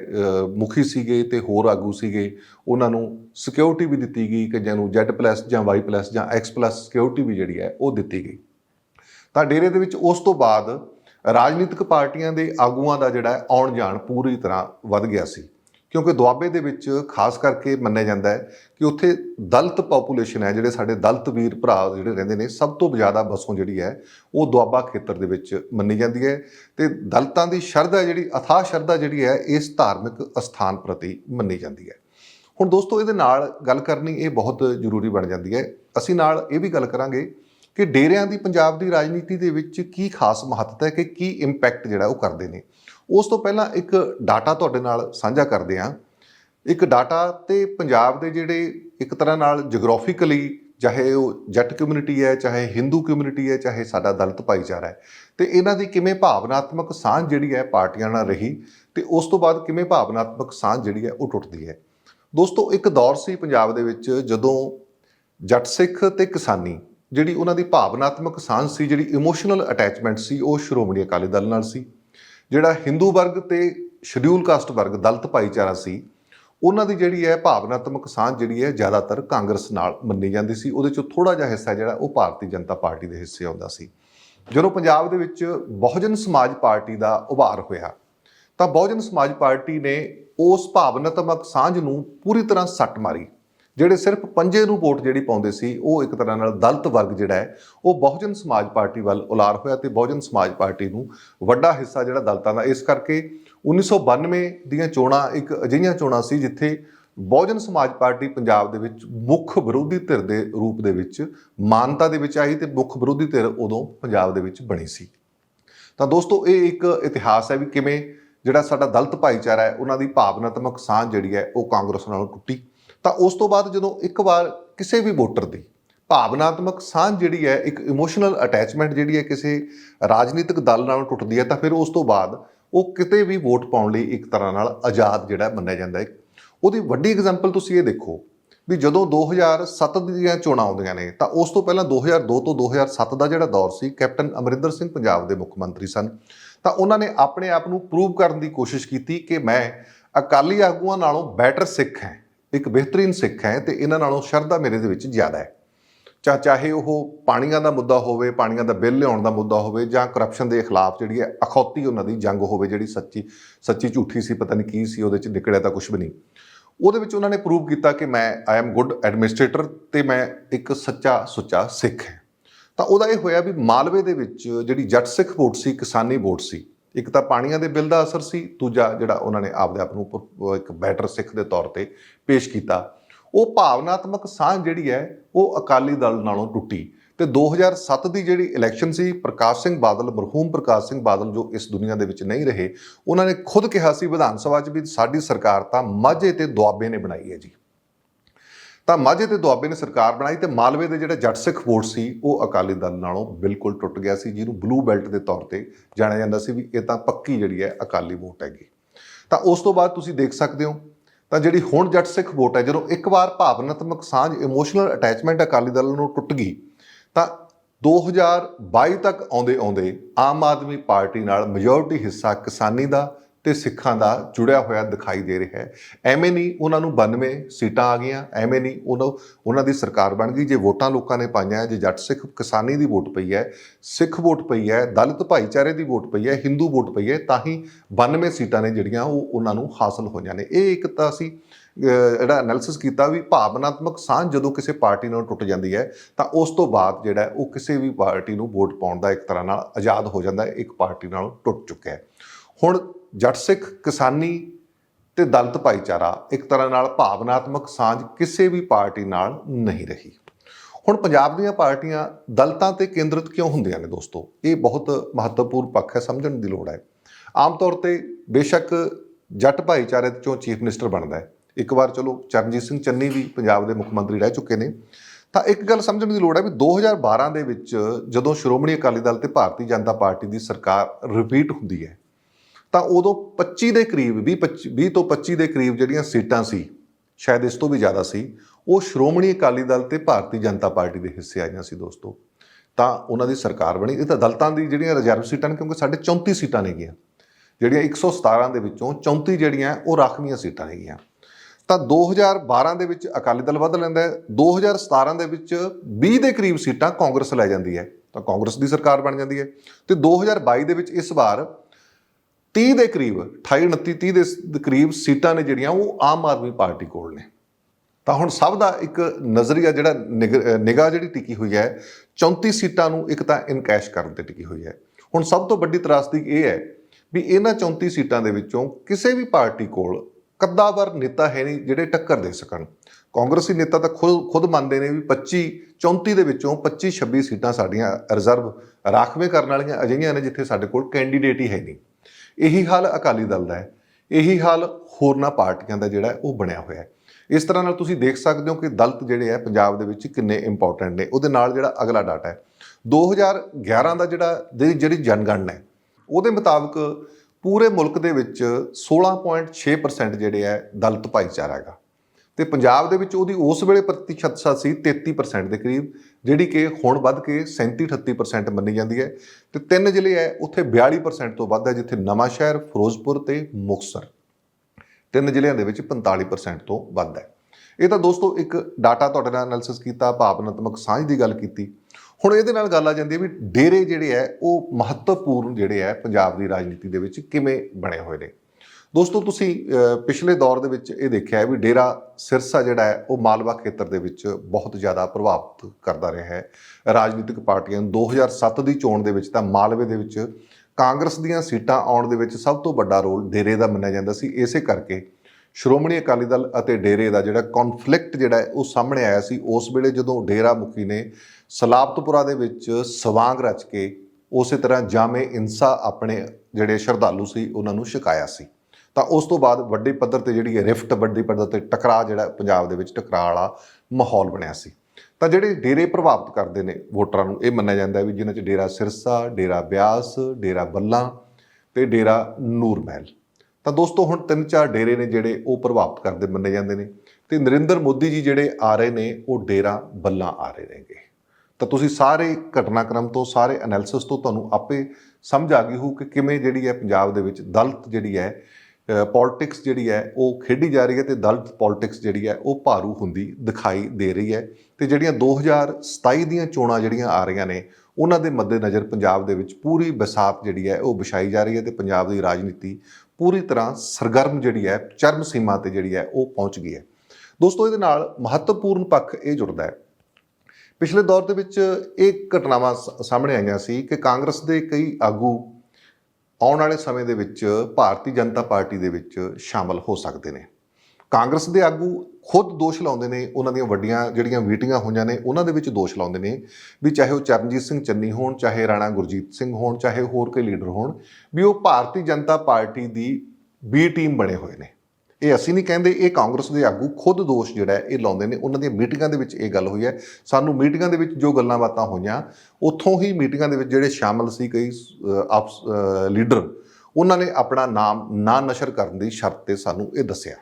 ਮੁਖੀ ਸੀਗੇ ਤੇ ਹੋਰ ਆਗੂ ਸੀਗੇ, ਉਹਨਾਂ ਨੂੰ ਸਿਕਿਉਰਿਟੀ ਵੀ ਦਿੱਤੀ ਗਈ ਕਿ ਜਿਹਨੂੰ Z+ ਜਾਂ Y+ ਜਾਂ X+ ਸਿਕਿਉਰਿਟੀ ਵੀ ਜਿਹੜੀ ਹੈ, ਉਹ ਦਿੱਤੀ ਗਈ। ਤਾਂ ਡੇਰੇ ਦੇ ਵਿੱਚ ਉਸ ਤੋਂ ਬਾਅਦ ਰਾਜਨੀਤਿਕ ਪਾਰਟੀਆਂ ਦੇ ਆਗੂਆਂ ਦਾ ਜਿਹੜਾ ਆਉਣ ਜਾਣ ਪੂਰੀ ਤਰ੍ਹਾਂ ਵੱਧ ਗਿਆ ਸੀ। ਕਿਉਂਕਿ ਦੁਆਬੇ ਦੇ ਵਿੱਚ ਖਾਸ ਕਰਕੇ ਮੰਨਿਆ ਜਾਂਦਾ ਹੈ ਕਿ ਉੱਥੇ ਦਲਤ ਪੋਪੂਲੇਸ਼ਨ ਹੈ, ਜਿਹੜੇ ਸਾਡੇ ਦਲਤ ਵੀਰ ਭਰਾ ਜਿਹੜੇ ਰਹਿੰਦੇ ਨੇ, ਸਭ ਤੋਂ ਜ਼ਿਆਦਾ ਬਸੋਂ ਜਿਹੜੀ ਹੈ, ਉਹ ਦੁਆਬਾ ਖੇਤਰ ਦੇ ਵਿੱਚ ਮੰਨੀ ਜਾਂਦੀ ਹੈ ਤੇ ਦਲਤਾਂ ਦੀ ਸ਼ਰਧਾ ਜਿਹੜੀ ਅਥਾ ਸ਼ਰਧਾ ਜਿਹੜੀ ਹੈ, ਇਸ ਧਾਰਮਿਕ ਅਸਥਾਨ ਪ੍ਰਤੀ ਮੰਨੀ ਜਾਂਦੀ ਹੈ। ਹੁਣ ਦੋਸਤੋ, ਇਹਦੇ ਨਾਲ ਗੱਲ ਕਰਨੀ ਇਹ ਬਹੁਤ ਜ਼ਰੂਰੀ ਬਣ ਜਾਂਦੀ ਹੈ। ਅਸੀਂ ਨਾਲ ਇਹ ਵੀ ਗੱਲ ਕਰਾਂਗੇ ਕਿ ਡੇਰਿਆਂ ਦੀ ਪੰਜਾਬ ਦੀ ਰਾਜਨੀਤੀ ਦੇ ਵਿੱਚ ਕੀ ਖਾਸ ਮਹੱਤਤਾ ਹੈ, ਕਿ ਕੀ ਇੰਪੈਕਟ ਜਿਹੜਾ ਉਹ ਕਰਦੇ ਨੇ। ਉਸ ਤੋਂ ਪਹਿਲਾਂ ਇੱਕ ਡਾਟਾ ਤੁਹਾਡੇ ਨਾਲ ਸਾਂਝਾ ਕਰਦੇ ਹਾਂ। ਇੱਕ ਡਾਟਾ ਤੇ ਪੰਜਾਬ ਦੇ ਜਿਹੜੇ ਇੱਕ ਤਰ੍ਹਾਂ ਨਾਲ ਜਿਓਗ੍ਰਾਫਿਕਲੀ ਚਾਹੇ ਉਹ ਜੱਟ ਕਮਿਊਨਿਟੀ ਹੈ, ਚਾਹੇ ਹਿੰਦੂ ਕਮਿਊਨਿਟੀ ਹੈ, ਚਾਹੇ ਸਾਡਾ ਦਲਿਤ ਭਾਈਚਾਰਾ ਹੈ, ਤੇ ਇਹਨਾਂ ਦੀ ਕਿਵੇਂ ਭਾਵਨਾਤਮਕ ਸਾਂਝ ਜਿਹੜੀ ਹੈ ਪਾਰਟੀਆਂ ਨਾਲ ਰਹੀ ਤੇ ਉਸ ਤੋਂ ਬਾਅਦ ਕਿਵੇਂ ਭਾਵਨਾਤਮਕ ਸਾਂਝ ਜਿਹੜੀ ਹੈ ਉਹ ਟੁੱਟਦੀ ਹੈ। ਦੋਸਤੋ, ਇੱਕ ਦੌਰ ਸੀ ਪੰਜਾਬ ਦੇ ਵਿੱਚ ਜਦੋਂ ਜੱਟ ਸਿੱਖ ਤੇ ਕਿਸਾਨੀ ਜਿਹੜੀ ਉਹਨਾਂ ਦੀ ਭਾਵਨਾਤਮਕ ਸਾਂਝ ਸੀ, ਜਿਹੜੀ ਇਮੋਸ਼ਨਲ ਅਟੈਚਮੈਂਟ ਸੀ, ਉਹ ਸ਼੍ਰੋਮਣੀ ਅਕਾਲੀ ਦਲ ਨਾਲ ਸੀ। ਜਿਹੜਾ ਹਿੰਦੂ ਵਰਗ ਤੇ ਸ਼ਡਿਊਲ ਕਾਸਟ ਵਰਗ, ਦਲਿਤ ਭਾਈਚਾਰਾ ਸੀ, ਉਹਨਾਂ ਦੀ ਜਿਹੜੀ ਹੈ ਭਾਵਨਾਤਮਕ ਸਾਂਝ ਜਿਹੜੀ ਹੈ ਜ਼ਿਆਦਾਤਰ ਕਾਂਗਰਸ ਨਾਲ ਮੰਨੀ ਜਾਂਦੀ ਸੀ। ਉਹਦੇ ਚੋਂ ਥੋੜਾ ਜਿਹਾ ਹਿੱਸਾ ਜਿਹੜਾ ਉਹ ਭਾਰਤੀ ਜਨਤਾ ਪਾਰਟੀ ਦੇ ਹਿੱਸੇ ਆਉਂਦਾ ਸੀ। ਜਦੋਂ ਪੰਜਾਬ ਦੇ ਵਿੱਚ ਬਹੁਜਨ ਸਮਾਜ ਪਾਰਟੀ ਦਾ ਉਭਾਰ ਹੋਇਆ, ਤਾਂ ਬਹੁਜਨ ਸਮਾਜ ਪਾਰਟੀ ਨੇ ਉਸ ਭਾਵਨਾਤਮਕ ਸਾਂਝ ਨੂੰ ਪੂਰੀ ਤਰ੍ਹਾਂ ਸੱਟ ਮਾਰੀ। ਜਿਹੜੇ ਸਿਰਫ ਪੰਜੇ ਨੂੰ ਵੋਟ ਜਿਹੜੀ ਪਾਉਂਦੇ ਸੀ, ਉਹ ਇੱਕ ਤਰ੍ਹਾਂ ਨਾਲ ਦਲਿਤ ਵਰਗ ਜਿਹੜਾ ਹੈ, ਉਹ ਬਹੁਜਨ ਸਮਾਜ ਪਾਰਟੀ ਵੱਲ ਉਲਾਰ ਹੋਇਆ ਤੇ ਬਹੁਜਨ ਸਮਾਜ ਪਾਰਟੀ ਨੂੰ ਵੱਡਾ ਹਿੱਸਾ ਜਿਹੜਾ ਦਲਤਾਂ ਦਾ, ਇਸ ਕਰਕੇ 1992 ਦੀਆਂ ਚੋਣਾਂ ਇੱਕ ਅਜਿਹੀਆਂ ਚੋਣਾਂ ਸੀ ਜਿੱਥੇ ਬਹੁਜਨ ਸਮਾਜ ਪਾਰਟੀ ਪੰਜਾਬ ਦੇ ਵਿੱਚ ਮੁੱਖ ਵਿਰੋਧੀ ਧਿਰ ਦੇ ਰੂਪ ਦੇ ਵਿੱਚ ਮਾਨਤਾ ਦੇ ਵਿੱਚ ਆਈ ਤੇ ਮੁੱਖ ਵਿਰੋਧੀ ਧਿਰ ਉਦੋਂ ਪੰਜਾਬ ਦੇ ਵਿੱਚ ਬਣੀ ਸੀ। ਤਾਂ ਦੋਸਤੋ, ਇਹ ਇੱਕ ਇਤਿਹਾਸ ਹੈ ਵੀ ਕਿਵੇਂ ਜਿਹੜਾ ਸਾਡਾ ਦਲਿਤ ਭਾਈਚਾਰਾ ਹੈ, ਉਹਨਾਂ ਦੀ ਭਾਵਨਾਤਮਕ ਸਾਂਝ ਜਿਹੜੀ ਹੈ, ਉਹ ਕਾਂਗਰਸ ਨਾਲੋਂ ਟੁੱਟੀ। ਤਾਂ ਉਸ ਤੋਂ ਬਾਅਦ ਜਦੋਂ ਇੱਕ ਵਾਰ ਕਿਸੇ ਵੀ ਵੋਟਰ ਦੀ ਭਾਵਨਾਤਮਕ ਸਾਂਝ ਜਿਹੜੀ ਹੈ, ਇੱਕ ਇਮੋਸ਼ਨਲ ਅਟੈਚਮੈਂਟ ਜਿਹੜੀ ਹੈ ਕਿਸੇ ਰਾਜਨੀਤਿਕ ਦਲ ਨਾਲ ਟੁੱਟਦੀ ਹੈ, ਤਾਂ ਫਿਰ ਉਸ ਤੋਂ ਬਾਅਦ ਉਹ ਕਿਤੇ ਵੀ ਵੋਟ ਪਾਉਣ ਲਈ ਇੱਕ ਤਰ੍ਹਾਂ ਨਾਲ ਆਜ਼ਾਦ ਜਿਹੜਾ ਮੰਨਿਆ ਜਾਂਦਾ ਹੈ। ਉਹਦੀ ਵੱਡੀ ਐਗਜ਼ਾਮਪਲ ਤੁਸੀਂ ਇਹ ਦੇਖੋ ਵੀ ਜਦੋਂ 2007 ਦੀਆਂ ਚੋਣਾਂ ਆਉਂਦੀਆਂ ਨੇ, ਤਾਂ ਉਸ ਤੋਂ ਪਹਿਲਾਂ 2002 ਤੋਂ 2007 ਦਾ ਜਿਹੜਾ ਦੌਰ ਸੀ, ਕੈਪਟਨ ਅਮਰਿੰਦਰ ਸਿੰਘ ਪੰਜਾਬ ਦੇ ਮੁੱਖ ਮੰਤਰੀ ਸਨ। ਤਾਂ ਉਹਨਾਂ ਨੇ ਆਪਣੇ ਆਪ ਨੂੰ ਪ੍ਰੂਵ ਕਰਨ ਦੀ ਕੋਸ਼ਿਸ਼ ਕੀਤੀ ਕਿ ਮੈਂ ਅਕਾਲੀ ਆਗੂਆਂ ਨਾਲੋਂ ਬੈਟਰ ਸਿੱਖ ਹਾਂ। ਇੱਕ ਬਿਹਤਰੀਨ ਸਿੱਖ ਹੈ ਤੇ ਇਹਨਾਂ ਨਾਲੋਂ ਸ਼ਰਧਾ ਮੇਰੇ ਦੇ ਵਿੱਚ ਜ਼ਿਆਦਾ ਹੈ। ਚਾ ਚਾਹੇ ਉਹ ਪਾਣੀਆਂ ਦਾ ਮੁੱਦਾ ਹੋਵੇ, ਪਾਣੀਆਂ ਦਾ ਬਿੱਲ ਲਿਆਉਣ ਦਾ ਮੁੱਦਾ ਹੋਵੇ ਜਾਂ ਕਰਪਸ਼ਨ ਦੇ ਖਿਲਾਫ ਜਿਹੜੀ ਹੈ ਅਖੌਤੀ ਉਹਨਾਂ ਦੀ ਜੰਗ ਹੋਵੇ, ਜਿਹੜੀ ਸੱਚੀ ਸੱਚੀ ਝੂਠੀ ਸੀ, ਪਤਾ ਨਹੀਂ ਕੀ ਸੀ, ਉਹਦੇ ਚ ਨਿਕਲਿਆ ਤਾਂ ਕੁਝ ਵੀ ਨਹੀਂ। ਉਹਦੇ ਵਿੱਚ ਉਹਨਾਂ ਨੇ ਪ੍ਰੂਵ ਕੀਤਾ ਕਿ ਮੈਂ ਆਈ ਐਮ ਗੁੱਡ ਐਡਮਿਨਿਸਟ੍ਰੇਟਰ ਤੇ ਮੈਂ ਇੱਕ ਸੱਚਾ ਸੁੱਚਾ ਸਿੱਖ ਹਾਂ। ਤਾਂ ਉਹਦਾ ਇਹ ਹੋਇਆ ਵੀ ਮਾਲਵੇ ਦੇ ਵਿੱਚ ਜਿਹੜੀ ਜੱਟ ਸਿੱਖ ਵੋਟ ਸੀ, ਕਿਸਾਨੀ ਵੋਟ ਸੀ ਇੱਕ ਤਾਂ ਪਾਣੀਆਂ ਦੇ ਬਿੱਲ ਦਾ ਅਸਰ ਸੀ, ਦੂਜਾ ਜਿਹੜਾ ਉਹਨਾਂ ਨੇ ਆਪਦੇ ਆਪ ਨੂੰ ਇੱਕ ਬੈਟਰ ਸਿੱਖ ਦੇ ਤੌਰ ਤੇ ਪੇਸ਼ ਕੀਤਾ। ਉਹ ਭਾਵਨਾਤਮਕ ਸਾਂਝ ਜਿਹੜੀ ਹੈ, ਉਹ ਅਕਾਲੀ ਦਲ ਨਾਲੋਂ ਟੁੱਟੀ। ਤੇ 2007 ਦੀ ਜਿਹੜੀ ਇਲੈਕਸ਼ਨ ਸੀ, ਪ੍ਰਕਾਸ਼ ਸਿੰਘ ਬਾਦਲ, ਮਰਹੂਮ ਪ੍ਰਕਾਸ਼ ਸਿੰਘ ਬਾਦਲ ਜੋ ਇਸ ਦੁਨੀਆ ਦੇ ਵਿੱਚ ਨਹੀਂ ਰਹੇ, ਉਹਨਾਂ ਨੇ ਖੁਦ ਕਿਹਾ ਸੀ, ਵਿਧਾਨ ਸਭਾ 'ਚ ਵੀ ਸਾਡੀ ਸਰਕਾਰ ਤਾਂ ਮਾਝੇ ਤੇ ਦੁਆਬੇ ਨੇ ਬਣਾਈ ਹੈ ਜੀ। ਤਾਂ ਮਾਝੇ ਤੇ ਦੁਆਬੇ ਨੇ ਸਰਕਾਰ ਬਣਾਈ ਤੇ ਮਾਲਵੇ ਦੇ ਜਿਹੜੇ ਜੱਟ ਸਿੱਖ ਵੋਟ ਸੀ, ਉਹ ਅਕਾਲੀ ਦਲ ਨਾਲੋਂ ਬਿਲਕੁਲ ਟੁੱਟ ਗਿਆ ਸੀ, ਜਿਹਨੂੰ ਬਲੂ ਬੈਲਟ ਦੇ ਤੌਰ ਤੇ ਜਾਣਿਆ ਜਾਂਦਾ ਸੀ ਵੀ ਇਹ ਤਾਂ ਪੱਕੀ ਜਿਹੜੀ ਹੈ ਅਕਾਲੀ ਵੋਟ ਹੈਗੀ। ਤਾਂ ਉਸ ਤੋਂ ਬਾਅਦ ਤੁਸੀਂ ਦੇਖ ਸਕਦੇ ਹੋ, ਤਾਂ ਜਿਹੜੀ ਹੁਣ ਜੱਟ ਸਿੱਖ ਵੋਟ ਹੈ, ਜਦੋਂ ਇੱਕ ਵਾਰ ਭਾਵਨਾਤਮਕ ਸਾਂਝ ਇਮੋਸ਼ਨਲ ਅਟੈਚਮੈਂਟ ਅਕਾਲੀ ਦਲ ਨੂੰ ਟੁੱਟ ਗਈ, ਤਾਂ 2022 ਤੱਕ ਆਉਂਦੇ ਆਉਂਦੇ ਆਮ ਆਦਮੀ ਪਾਰਟੀ ਨਾਲ ਮੈਜੋਰਟੀ ਹਿੱਸਾ ਕਿਸਾਨੀ ਦਾ ਤੇ ਸਿੱਖਾਂ ਦਾ ਜੁੜਿਆ ਹੋਇਆ ਦਿਖਾਈ ਦੇ ਰਿਹਾ ਹੈ। ਐਵੇਂ ਨਹੀਂ ਉਹਨਾਂ ਨੂੰ 92 ਸੀਟਾਂ ਆ ਗਈਆਂ, ਐਵੇਂ ਨਹੀਂ ਉਹਨਾਂ ਉਹਨਾਂ ਦੀ ਸਰਕਾਰ ਬਣ ਗਈ। ਜੇ ਵੋਟਾਂ ਲੋਕਾਂ ਨੇ ਪਾਈਆਂ ਜੇ ਜੱਟ ਸਿੱਖ ਕਿਸਾਨੀ ਦੀ ਵੋਟ ਪਈ ਹੈ, ਸਿੱਖ ਵੋਟ ਪਈ ਹੈ, ਦਲਿਤ ਭਾਈਚਾਰੇ ਦੀ ਵੋਟ ਪਈ ਹੈ, ਹਿੰਦੂ ਵੋਟ ਪਈ ਹੈ, ਤਾਂ ਹੀ 92 ਸੀਟਾਂ ਨੇ ਜਿਹੜੀਆਂ ਉਹ ਉਹਨਾਂ ਨੂੰ ਹਾਸਲ ਹੋਈਆਂ ਨੇ। ਇਹ ਇੱਕ ਤਾਂ ਅਸੀਂ ਜਿਹੜਾ ਐਨਾਲਿਸਿਸ ਕੀਤਾ ਵੀ ਭਾਵਨਾਤਮਕ ਸਾਂਝ ਜਦੋਂ ਕਿਸੇ ਪਾਰਟੀ ਨਾਲ ਟੁੱਟ ਜਾਂਦੀ ਹੈ, ਤਾਂ ਉਸ ਤੋਂ ਬਾਅਦ ਜਿਹੜਾ ਉਹ ਕਿਸੇ ਵੀ ਪਾਰਟੀ ਨੂੰ ਵੋਟ ਪਾਉਣ ਦਾ ਇੱਕ ਤਰ੍ਹਾਂ ਨਾਲ ਆਜ਼ਾਦ ਹੋ ਜਾਂਦਾ ਇੱਕ ਪਾਰਟੀ ਨਾਲੋਂ ਟੁੱਟ ਚੁੱਕਿਆ ਹੈ। ਹੁਣ ਜੱਟ ਸਿੱਖ, ਕਿਸਾਨੀ ਤੇ ਦਲਿਤ ਭਾਈਚਾਰਾ ਇੱਕ ਤਰ੍ਹਾਂ ਨਾਲ ਭਾਵਨਾਤਮਕ ਸਾਂਝ ਕਿਸੇ ਵੀ ਪਾਰਟੀ ਨਾਲ ਨਹੀਂ ਰਹੀ। ਹੁਣ ਪੰਜਾਬ ਦੀਆਂ ਪਾਰਟੀਆਂ ਦਲਤਾਂ ਤੇ ਕੇਂਦਰਿਤ ਕਿਉਂ ਹੁੰਦੀਆਂ ਨੇ ਦੋਸਤੋ? ਇਹ ਬਹੁਤ ਮਹੱਤਵਪੂਰਨ ਪੱਖ ਹੈ, ਸਮਝਣ ਦੀ ਲੋੜ ਹੈ। ਆਮ ਤੌਰ ਤੇ ਬੇਸ਼ੱਕ ਜੱਟ ਭਾਈਚਾਰੇ ਚੋਂ ਚੀਫ ਮਿਨਿਸਟਰ ਬਣਦਾ ਹੈ। ਇੱਕ ਵਾਰ ਚਲੋ ਚਰਨਜੀਤ ਸਿੰਘ ਚੰਨੀ ਵੀ ਪੰਜਾਬ ਦੇ ਮੁੱਖ ਮੰਤਰੀ ਰਹਿ ਚੁੱਕੇ ਨੇ। ਤਾਂ ਇੱਕ ਗੱਲ ਸਮਝਣ ਦੀ ਲੋੜ ਹੈ ਵੀ 2012 ਦੇ ਵਿੱਚ ਜਦੋਂ ਸ਼੍ਰੋਮਣੀ ਅਕਾਲੀ ਦਲ ਤੇ ਭਾਰਤੀ ਜਨਤਾ ਪਾਰਟੀ ਦੀ ਸਰਕਾਰ ਰਿਪੀਟ ਹੁੰਦੀ ਹੈ ਤਾਂ ਉਦੋਂ 25 ਦੇ ਕਰੀਬ 20 25 20 ਤੋਂ 25 ਦੇ ਕਰੀਬ ਜਿਹੜੀਆਂ ਸੀਟਾਂ ਸੀ, ਸ਼ਾਇਦ ਇਸ ਤੋਂ ਵੀ ਜ਼ਿਆਦਾ ਸੀ, ਉਹ ਸ਼੍ਰੋਮਣੀ ਅਕਾਲੀ ਦਲ ਤੇ ਭਾਰਤੀ ਜਨਤਾ ਪਾਰਟੀ ਦੇ ਹਿੱਸੇ ਆਈਆਂ ਸੀ ਦੋਸਤੋ। ਤਾਂ ਉਹਨਾਂ ਦੀ ਸਰਕਾਰ ਬਣੀ, ਇਹ ਤਾਂ ਦਲਤਾਂ ਦੀ ਜਿਹੜੀਆਂ ਰਿਜ਼ਰਵ ਸੀਟਾਂ ਨੇ, ਕਿਉਂਕਿ ਸਾਡੇ 34 ਸੀਟਾਂ ਨੇਗੀਆਂ ਜਿਹੜੀਆਂ 117 ਦੇ ਵਿੱਚੋਂ 34 ਜਿਹੜੀਆਂ, ਉਹ ਰਾਖਵੀਆਂ ਸੀਟਾਂ ਨੇਗੀਆਂ ਤਾਂ 2012 ਦੇ ਵਿੱਚ ਅਕਾਲੀ ਦਲ ਵੱਧ ਲੈਂਦਾ ਹੈ 2017 ਦੇ ਵਿੱਚ 20 ਦੇ ਕਰੀਬ ਸੀਟਾਂ ਕਾਂਗਰਸ ਲੈ ਜਾਂਦੀ ਹੈ, ਤਾਂ ਕਾਂਗਰਸ ਦੀ ਸਰਕਾਰ ਬਣ ਜਾਂਦੀ ਹੈ। ਤੇ 2022 ਦੇ ਵਿੱਚ ਇਸ ਵਾਰ 30 ਦੇ ਕਰੀਬ 28 29 30 ਦੇ ਕਰੀਬ ਸੀਟਾਂ ਨੇ ਜਿਹੜੀਆਂ, ਉਹ ਆਮ ਆਦਮੀ ਪਾਰਟੀ ਕੋਲ ਨੇ। ਤਾਂ ਹੁਣ ਸਭ ਦਾ ਇੱਕ ਨਜ਼ਰੀਆ ਜਿਹੜਾ ਨਿਗਾਹ ਜਿਹੜੀ ਟਿਕੀ ਹੋਈ ਹੈ 34 ਸੀਟਾਂ ਨੂੰ ਇੱਕ ਤਾਂ ਇਨਕੈਸ਼ ਕਰਨ ਤੇ ਟਿਕੀ ਹੋਈ ਹੈ। ਹੁਣ ਸਭ ਤੋਂ ਵੱਡੀ ਤਰਾਸਦੀ ਇਹ ਹੈ ਵੀ ਇਹਨਾਂ 34 ਸੀਟਾਂ ਦੇ ਵਿੱਚੋਂ ਕਿਸੇ ਵੀ ਪਾਰਟੀ ਕੋਲ ਕੱਦਾਵਰ ਨੇਤਾ ਹੈ ਨਹੀਂ ਜਿਹੜੇ ਟੱਕਰ ਦੇ ਸਕਣ। ਕਾਂਗਰਸੀ ਨੇਤਾ ਤਾਂ ਖੁਦ ਖੁਦ ਮੰਨਦੇ ਨੇ ਵੀ 25 34 ਦੇ ਵਿੱਚੋਂ 25 26 ਸੀਟਾਂ ਸਾਡੀਆਂ ਰਿਜ਼ਰਵ ਰਾਖਵੇਂ ਕਰਨ ਵਾਲੀਆਂ ਅਜਿਹੀਆਂ ਨੇ ਜਿੱਥੇ ਸਾਡੇ ਕੋਲ ਕੈਂਡੀਡੇਟ ਹੀ ਹੈ ਨਹੀਂ। ਇਹੀ ਹਾਲ ਅਕਾਲੀ ਦਲ ਦਾ ਹੈ। ਇਹੀ ਹਾਲ ਹੋਰਨਾਂ ਪਾਰਟੀਆਂ ਦਾ ਜਿਹੜਾ ਉਹ ਬਣਿਆ ਹੋਇਆ ਹੈ। ਇਸ ਤਰ੍ਹਾਂ ਨਾਲ ਤੁਸੀਂ ਦੇਖ ਸਕਦੇ ਹੋ ਕਿ ਦਲਤ ਜਿਹੜੇ ਹੈ, ਪੰਜਾਬ ਦੇ ਵਿੱਚ ਕਿੰਨੇ ਇੰਪੋਰਟੈਂਟ ਨੇ। ਉਹਦੇ ਨਾਲ ਜਿਹੜਾ ਅਗਲਾ ਡਾਟਾ ਹੈ। 2011 ਦਾ ਜਿਹੜਾ, ਜਿਹੜੀ ਜਿਹੜੀ ਜਨਗਣਨਾ ਹੈ, ਉਹਦੇ ਮੁਤਾਬਕ ਪੂਰੇ ਮੁਲਕ ਦੇ ਵਿੱਚ 16.6% ਜਿਹੜੇ ਹੈ, ਦਲਤ ਭਾਈਚਾਰਾ ਹੈਗਾ। ਤੇ ਪੰਜਾਬ ਦੇ ਵਿੱਚ ਉਹਦੀ ਉਸ ਵੇਲੇ ਪ੍ਰਤੀਸ਼ਤਤਾ ਸੀ 33% ਦੇ ਕਰੀਬ। ਜਿਹੜੀ ਕਿ ਹੁਣ ਵੱਧ ਕੇ 37-38% ਮੰਨੀ ਜਾਂਦੀ ਹੈ ਤੇ ਤਿੰਨ ਜ਼ਿਲ੍ਹੇ ਹੈ, ਉੱਥੇ 42% ਤੋਂ ਵੱਧ ਹੈ, ਜਿੱਥੇ ਨਵਾਂ ਸ਼ਹਿਰ, ਫਿਰੋਜ਼ਪੁਰ ਤੇ ਮੁਕਤਸਰ। ਤਿੰਨ ਜ਼ਿਲ੍ਹਿਆਂ ਦੇ ਵਿੱਚ 45% ਤੋਂ ਵੱਧ ਹੈ। ਇਹ ਤਾਂ ਦੋਸਤੋ ਇੱਕ ਡਾਟਾ ਤੁਹਾਡੇ ਨਾਲ ਐਨਾਲਿਸਿਸ ਕੀਤਾ, ਭਾਵਨਾਤਮਕ ਸਾਂਝ ਦੀ ਗੱਲ ਕੀਤੀ। ਹੁਣ ਇਹਦੇ ਨਾਲ ਗੱਲ ਆ ਜਾਂਦੀ ਹੈ ਵੀ ਡੇਰੇ ਜਿਹੜੇ ਹੈ, ਉਹ ਮਹੱਤਵਪੂਰਨ ਜਿਹੜੇ ਹੈ ਪੰਜਾਬ ਦੀ ਰਾਜਨੀਤੀ ਦੇ ਵਿੱਚ ਕਿਵੇਂ ਬਣੇ ਹੋਏ ਨੇ। ਦੋਸਤੋ, ਤੁਸੀਂ ਪਿਛਲੇ ਦੌਰ ਦੇ ਵਿੱਚ ਇਹ ਦੇਖਿਆ ਹੈ ਵੀ ਡੇਰਾ ਸਿਰਸਾ ਜਿਹੜਾ ਹੈ, ਉਹ ਮਾਲਵਾ ਖੇਤਰ ਦੇ ਵਿੱਚ ਬਹੁਤ ਜ਼ਿਆਦਾ ਪ੍ਰਭਾਵਿਤ ਕਰਦਾ ਰਿਹਾ ਹੈ। ਰਾਜਨੀਤਿਕ ਪਾਰਟੀਆਂ ਨੂੰ 2007 ਦੀ ਚੋਣ ਦੇ ਵਿੱਚ ਤਾਂ ਮਾਲਵੇ ਦੇ ਵਿੱਚ ਕਾਂਗਰਸ ਦੀਆਂ ਸੀਟਾਂ ਆਉਣ ਦੇ ਵਿੱਚ ਸਭ ਤੋਂ ਵੱਡਾ ਰੋਲ ਡੇਰੇ ਦਾ ਮੰਨਿਆ ਜਾਂਦਾ ਸੀ। ਇਸੇ ਕਰਕੇ ਸ਼੍ਰੋਮਣੀ ਅਕਾਲੀ ਦਲ ਅਤੇ ਡੇਰੇ ਦਾ ਜਿਹੜਾ ਕਨਫਲਿਕਟ ਜਿਹੜਾ ਉਹ ਸਾਹਮਣੇ ਆਇਆ ਸੀ। ਉਸ ਵੇਲੇ ਜਦੋਂ ਡੇਰਾ ਮੁਖੀ ਨੇ ਸਲਾਬਤਪੁਰਾ ਦੇ ਵਿੱਚ ਸਵਾਂਗ ਰਚ ਕੇ ਉਸੇ ਤਰ੍ਹਾਂ ਜਾਮੇ ਇਨਸਾ ਆਪਣੇ ਜਿਹੜੇ ਸ਼ਰਧਾਲੂ ਸੀ, ਉਹਨਾਂ ਨੂੰ ਛਕਾਇਆ ਸੀ। ਤਾਂ ਉਸ ਤੋਂ ਬਾਅਦ ਵੱਡੇ ਪੱਧਰ ਤੇ ਜਿਹੜੀ ਹੈ ਰਿਫਟ ਵੱਡੀ ਪੱਧਰ ਤੇ ਟਕਰਾਅ ਜਿਹੜਾ ਪੰਜਾਬ ਦੇ ਵਿੱਚ ਟਕਰਾਅ ਵਾਲਾ ਮਾਹੌਲ ਬਣਿਆ ਸੀ। ਤਾਂ ਜਿਹੜੇ ਡੇਰੇ ਪ੍ਰਭਾਵਿਤ ਕਰਦੇ ਨੇ ਵੋਟਰਾਂ ਨੂੰ, ਇਹ ਮੰਨਿਆ ਜਾਂਦਾ ਹੈ ਵੀ ਜਿਨ੍ਹਾਂ 'ਚ ਡੇਰਾ ਸਿਰਸਾ, ਡੇਰਾ ਬਿਆਸ, ਡੇਰਾ ਬੱਲਾ ਤੇ ਡੇਰਾ ਨੂਰ ਮਹਿਲ। ਤਾਂ ਦੋਸਤੋ ਹੁਣ ਤਿੰਨ ਚਾਰ ਡੇਰੇ ਨੇ ਜਿਹੜੇ ਉਹ ਪ੍ਰਭਾਵਿਤ ਕਰਦੇ ਮੰਨੇ ਜਾਂਦੇ ਨੇ ਤੇ ਨਰਿੰਦਰ ਮੋਦੀ ਜੀ ਜਿਹੜੇ ਆ ਰਹੇ ਨੇ ਉਹ ਡੇਰਾ ਬੱਲਾ ਆ ਰਹੇ ਨੇਗੇ। ਤਾਂ ਤੁਸੀਂ ਸਾਰੇ ਘਟਨਾਕ੍ਰਮ ਤੋਂ, ਸਾਰੇ ਐਨਾਲਿਸਿਸ ਤੋਂ ਤੁਹਾਨੂੰ ਆਪੇ ਸਮਝ ਆ ਗਈ ਹੋਊ ਕਿ ਕਿਵੇਂ ਜਿਹੜੀ ਹੈ ਪੰਜਾਬ ਦੇ ਵਿੱਚ ਦਲਤ ਜਿਹੜੀ ਹੈ ਪੋਲਿਟਿਕਸ ਜਿਹੜੀ ਹੈ, ਉਹ ਖੇਡੀ ਜਾ ਰਹੀ ਹੈ ਤੇ ਦਲਿਤ ਪੋਲਿਟਿਕਸ ਜਿਹੜੀ ਹੈ, ਉਹ ਭਾਰੂ ਹੁੰਦੀ ਦਿਖਾਈ ਦੇ ਰਹੀ ਹੈ। ਤੇ ਜਿਹੜੀਆਂ 2027 ਦੀਆਂ ਚੋਣਾਂ ਜਿਹੜੀਆਂ ਆ ਰਹੀਆਂ ਨੇ, ਉਹਨਾਂ ਦੇ ਮੱਦੇਨਜ਼ਰ ਪੰਜਾਬ ਦੇ ਵਿੱਚ ਪੂਰੀ ਬਸਾਤ ਜਿਹੜੀ ਹੈ, ਉਹ ਵਿਛਾਈ ਜਾ ਰਹੀ ਹੈ ਤੇ ਪੰਜਾਬ ਦੀ ਰਾਜਨੀਤੀ ਪੂਰੀ ਤਰ੍ਹਾਂ ਸਰਗਰਮ ਜਿਹੜੀ ਹੈ, ਚਰਮ ਸੀਮਾ ਤੇ ਜਿਹੜੀ ਹੈ, ਉਹ ਪਹੁੰਚ ਗਈ ਹੈ। ਦੋਸਤੋ, ਇਹਦੇ ਨਾਲ ਮਹੱਤਵਪੂਰਨ ਪੱਖ ਇਹ ਜੁੜਦਾ ਹੈ। ਪਿਛਲੇ ਦੌਰ ਦੇ ਵਿੱਚ ਇਹ ਘਟਨਾਵਾਂ ਸਾਹਮਣੇ ਆਈਆਂ ਸੀ ਕਿ ਕਾਂਗਰਸ ਦੇ ਕਈ ਆਗੂ ਆਉਣ ਵਾਲੇ ਸਮੇਂ ਦੇ ਵਿੱਚ ਭਾਰਤੀ ਜਨਤਾ ਪਾਰਟੀ ਦੇ ਵਿੱਚ ਸ਼ਾਮਲ ਹੋ ਸਕਦੇ ਨੇ। ਕਾਂਗਰਸ ਦੇ ਆਗੂ ਖੁਦ ਦੋਸ਼ ਲਾਉਂਦੇ ਨੇ, ਉਹਨਾਂ ਦੀਆਂ ਵੱਡੀਆਂ ਜਿਹੜੀਆਂ ਮੀਟਿੰਗਾਂ ਹੋਈਆਂ ਨੇ, ਉਹਨਾਂ ਦੇ ਵਿੱਚ ਦੋਸ਼ ਲਾਉਂਦੇ ਨੇ ਵੀ ਚਾਹੇ ਉਹ ਚਰਨਜੀਤ ਸਿੰਘ ਚੰਨੀ ਹੋਣ, ਚਾਹੇ ਰਾਣਾ ਗੁਰਜੀਤ ਸਿੰਘ ਹੋਣ, ਚਾਹੇ ਹੋਰ ਕੋਈ ਲੀਡਰ ਹੋਣ, ਵੀ ਉਹ ਭਾਰਤੀ ਜਨਤਾ ਪਾਰਟੀ ਦੀ ਬੀ ਟੀਮ ਬਣੇ ਹੋਏ ਨੇ। ਇਹ ਅਸੀਂ ਨਹੀਂ ਕਹਿੰਦੇ ਇਹ ਕਾਂਗਰਸ ਦੇ ਆਗੂ ਖੁਦ ਦੋਸ਼ ਜਿਹੜਾ ਇਹ ਲਾਉਂਦੇ ਨੇ ਉਹਨਾਂ ਦੀਆਂ ਮੀਟਿੰਗਾਂ ਦੇ ਵਿੱਚ ਇਹ ਗੱਲ ਹੋਈ ਹੈ। ਸਾਨੂੰ ਮੀਟਿੰਗਾਂ ਦੇ ਵਿੱਚ ਜੋ ਗੱਲਾਂ ਬਾਤਾਂ ਹੋਈਆਂ ਉੱਥੋਂ ਹੀ ਮੀਟਿੰਗਾਂ ਦੇ ਵਿੱਚ ਜਿਹੜੇ ਸ਼ਾਮਲ ਸੀ ਕਈ ਅਹ, ਆਪਸ ਲੀਡਰ ਉਹਨਾਂ ਨੇ ਆਪਣਾ ਨਾਮ ਨਾ ਨਸ਼ਰ ਕਰਨ ਦੀ ਸ਼ਰਤ ਤੇ ਸਾਨੂੰ ਇਹ ਦੱਸਿਆ।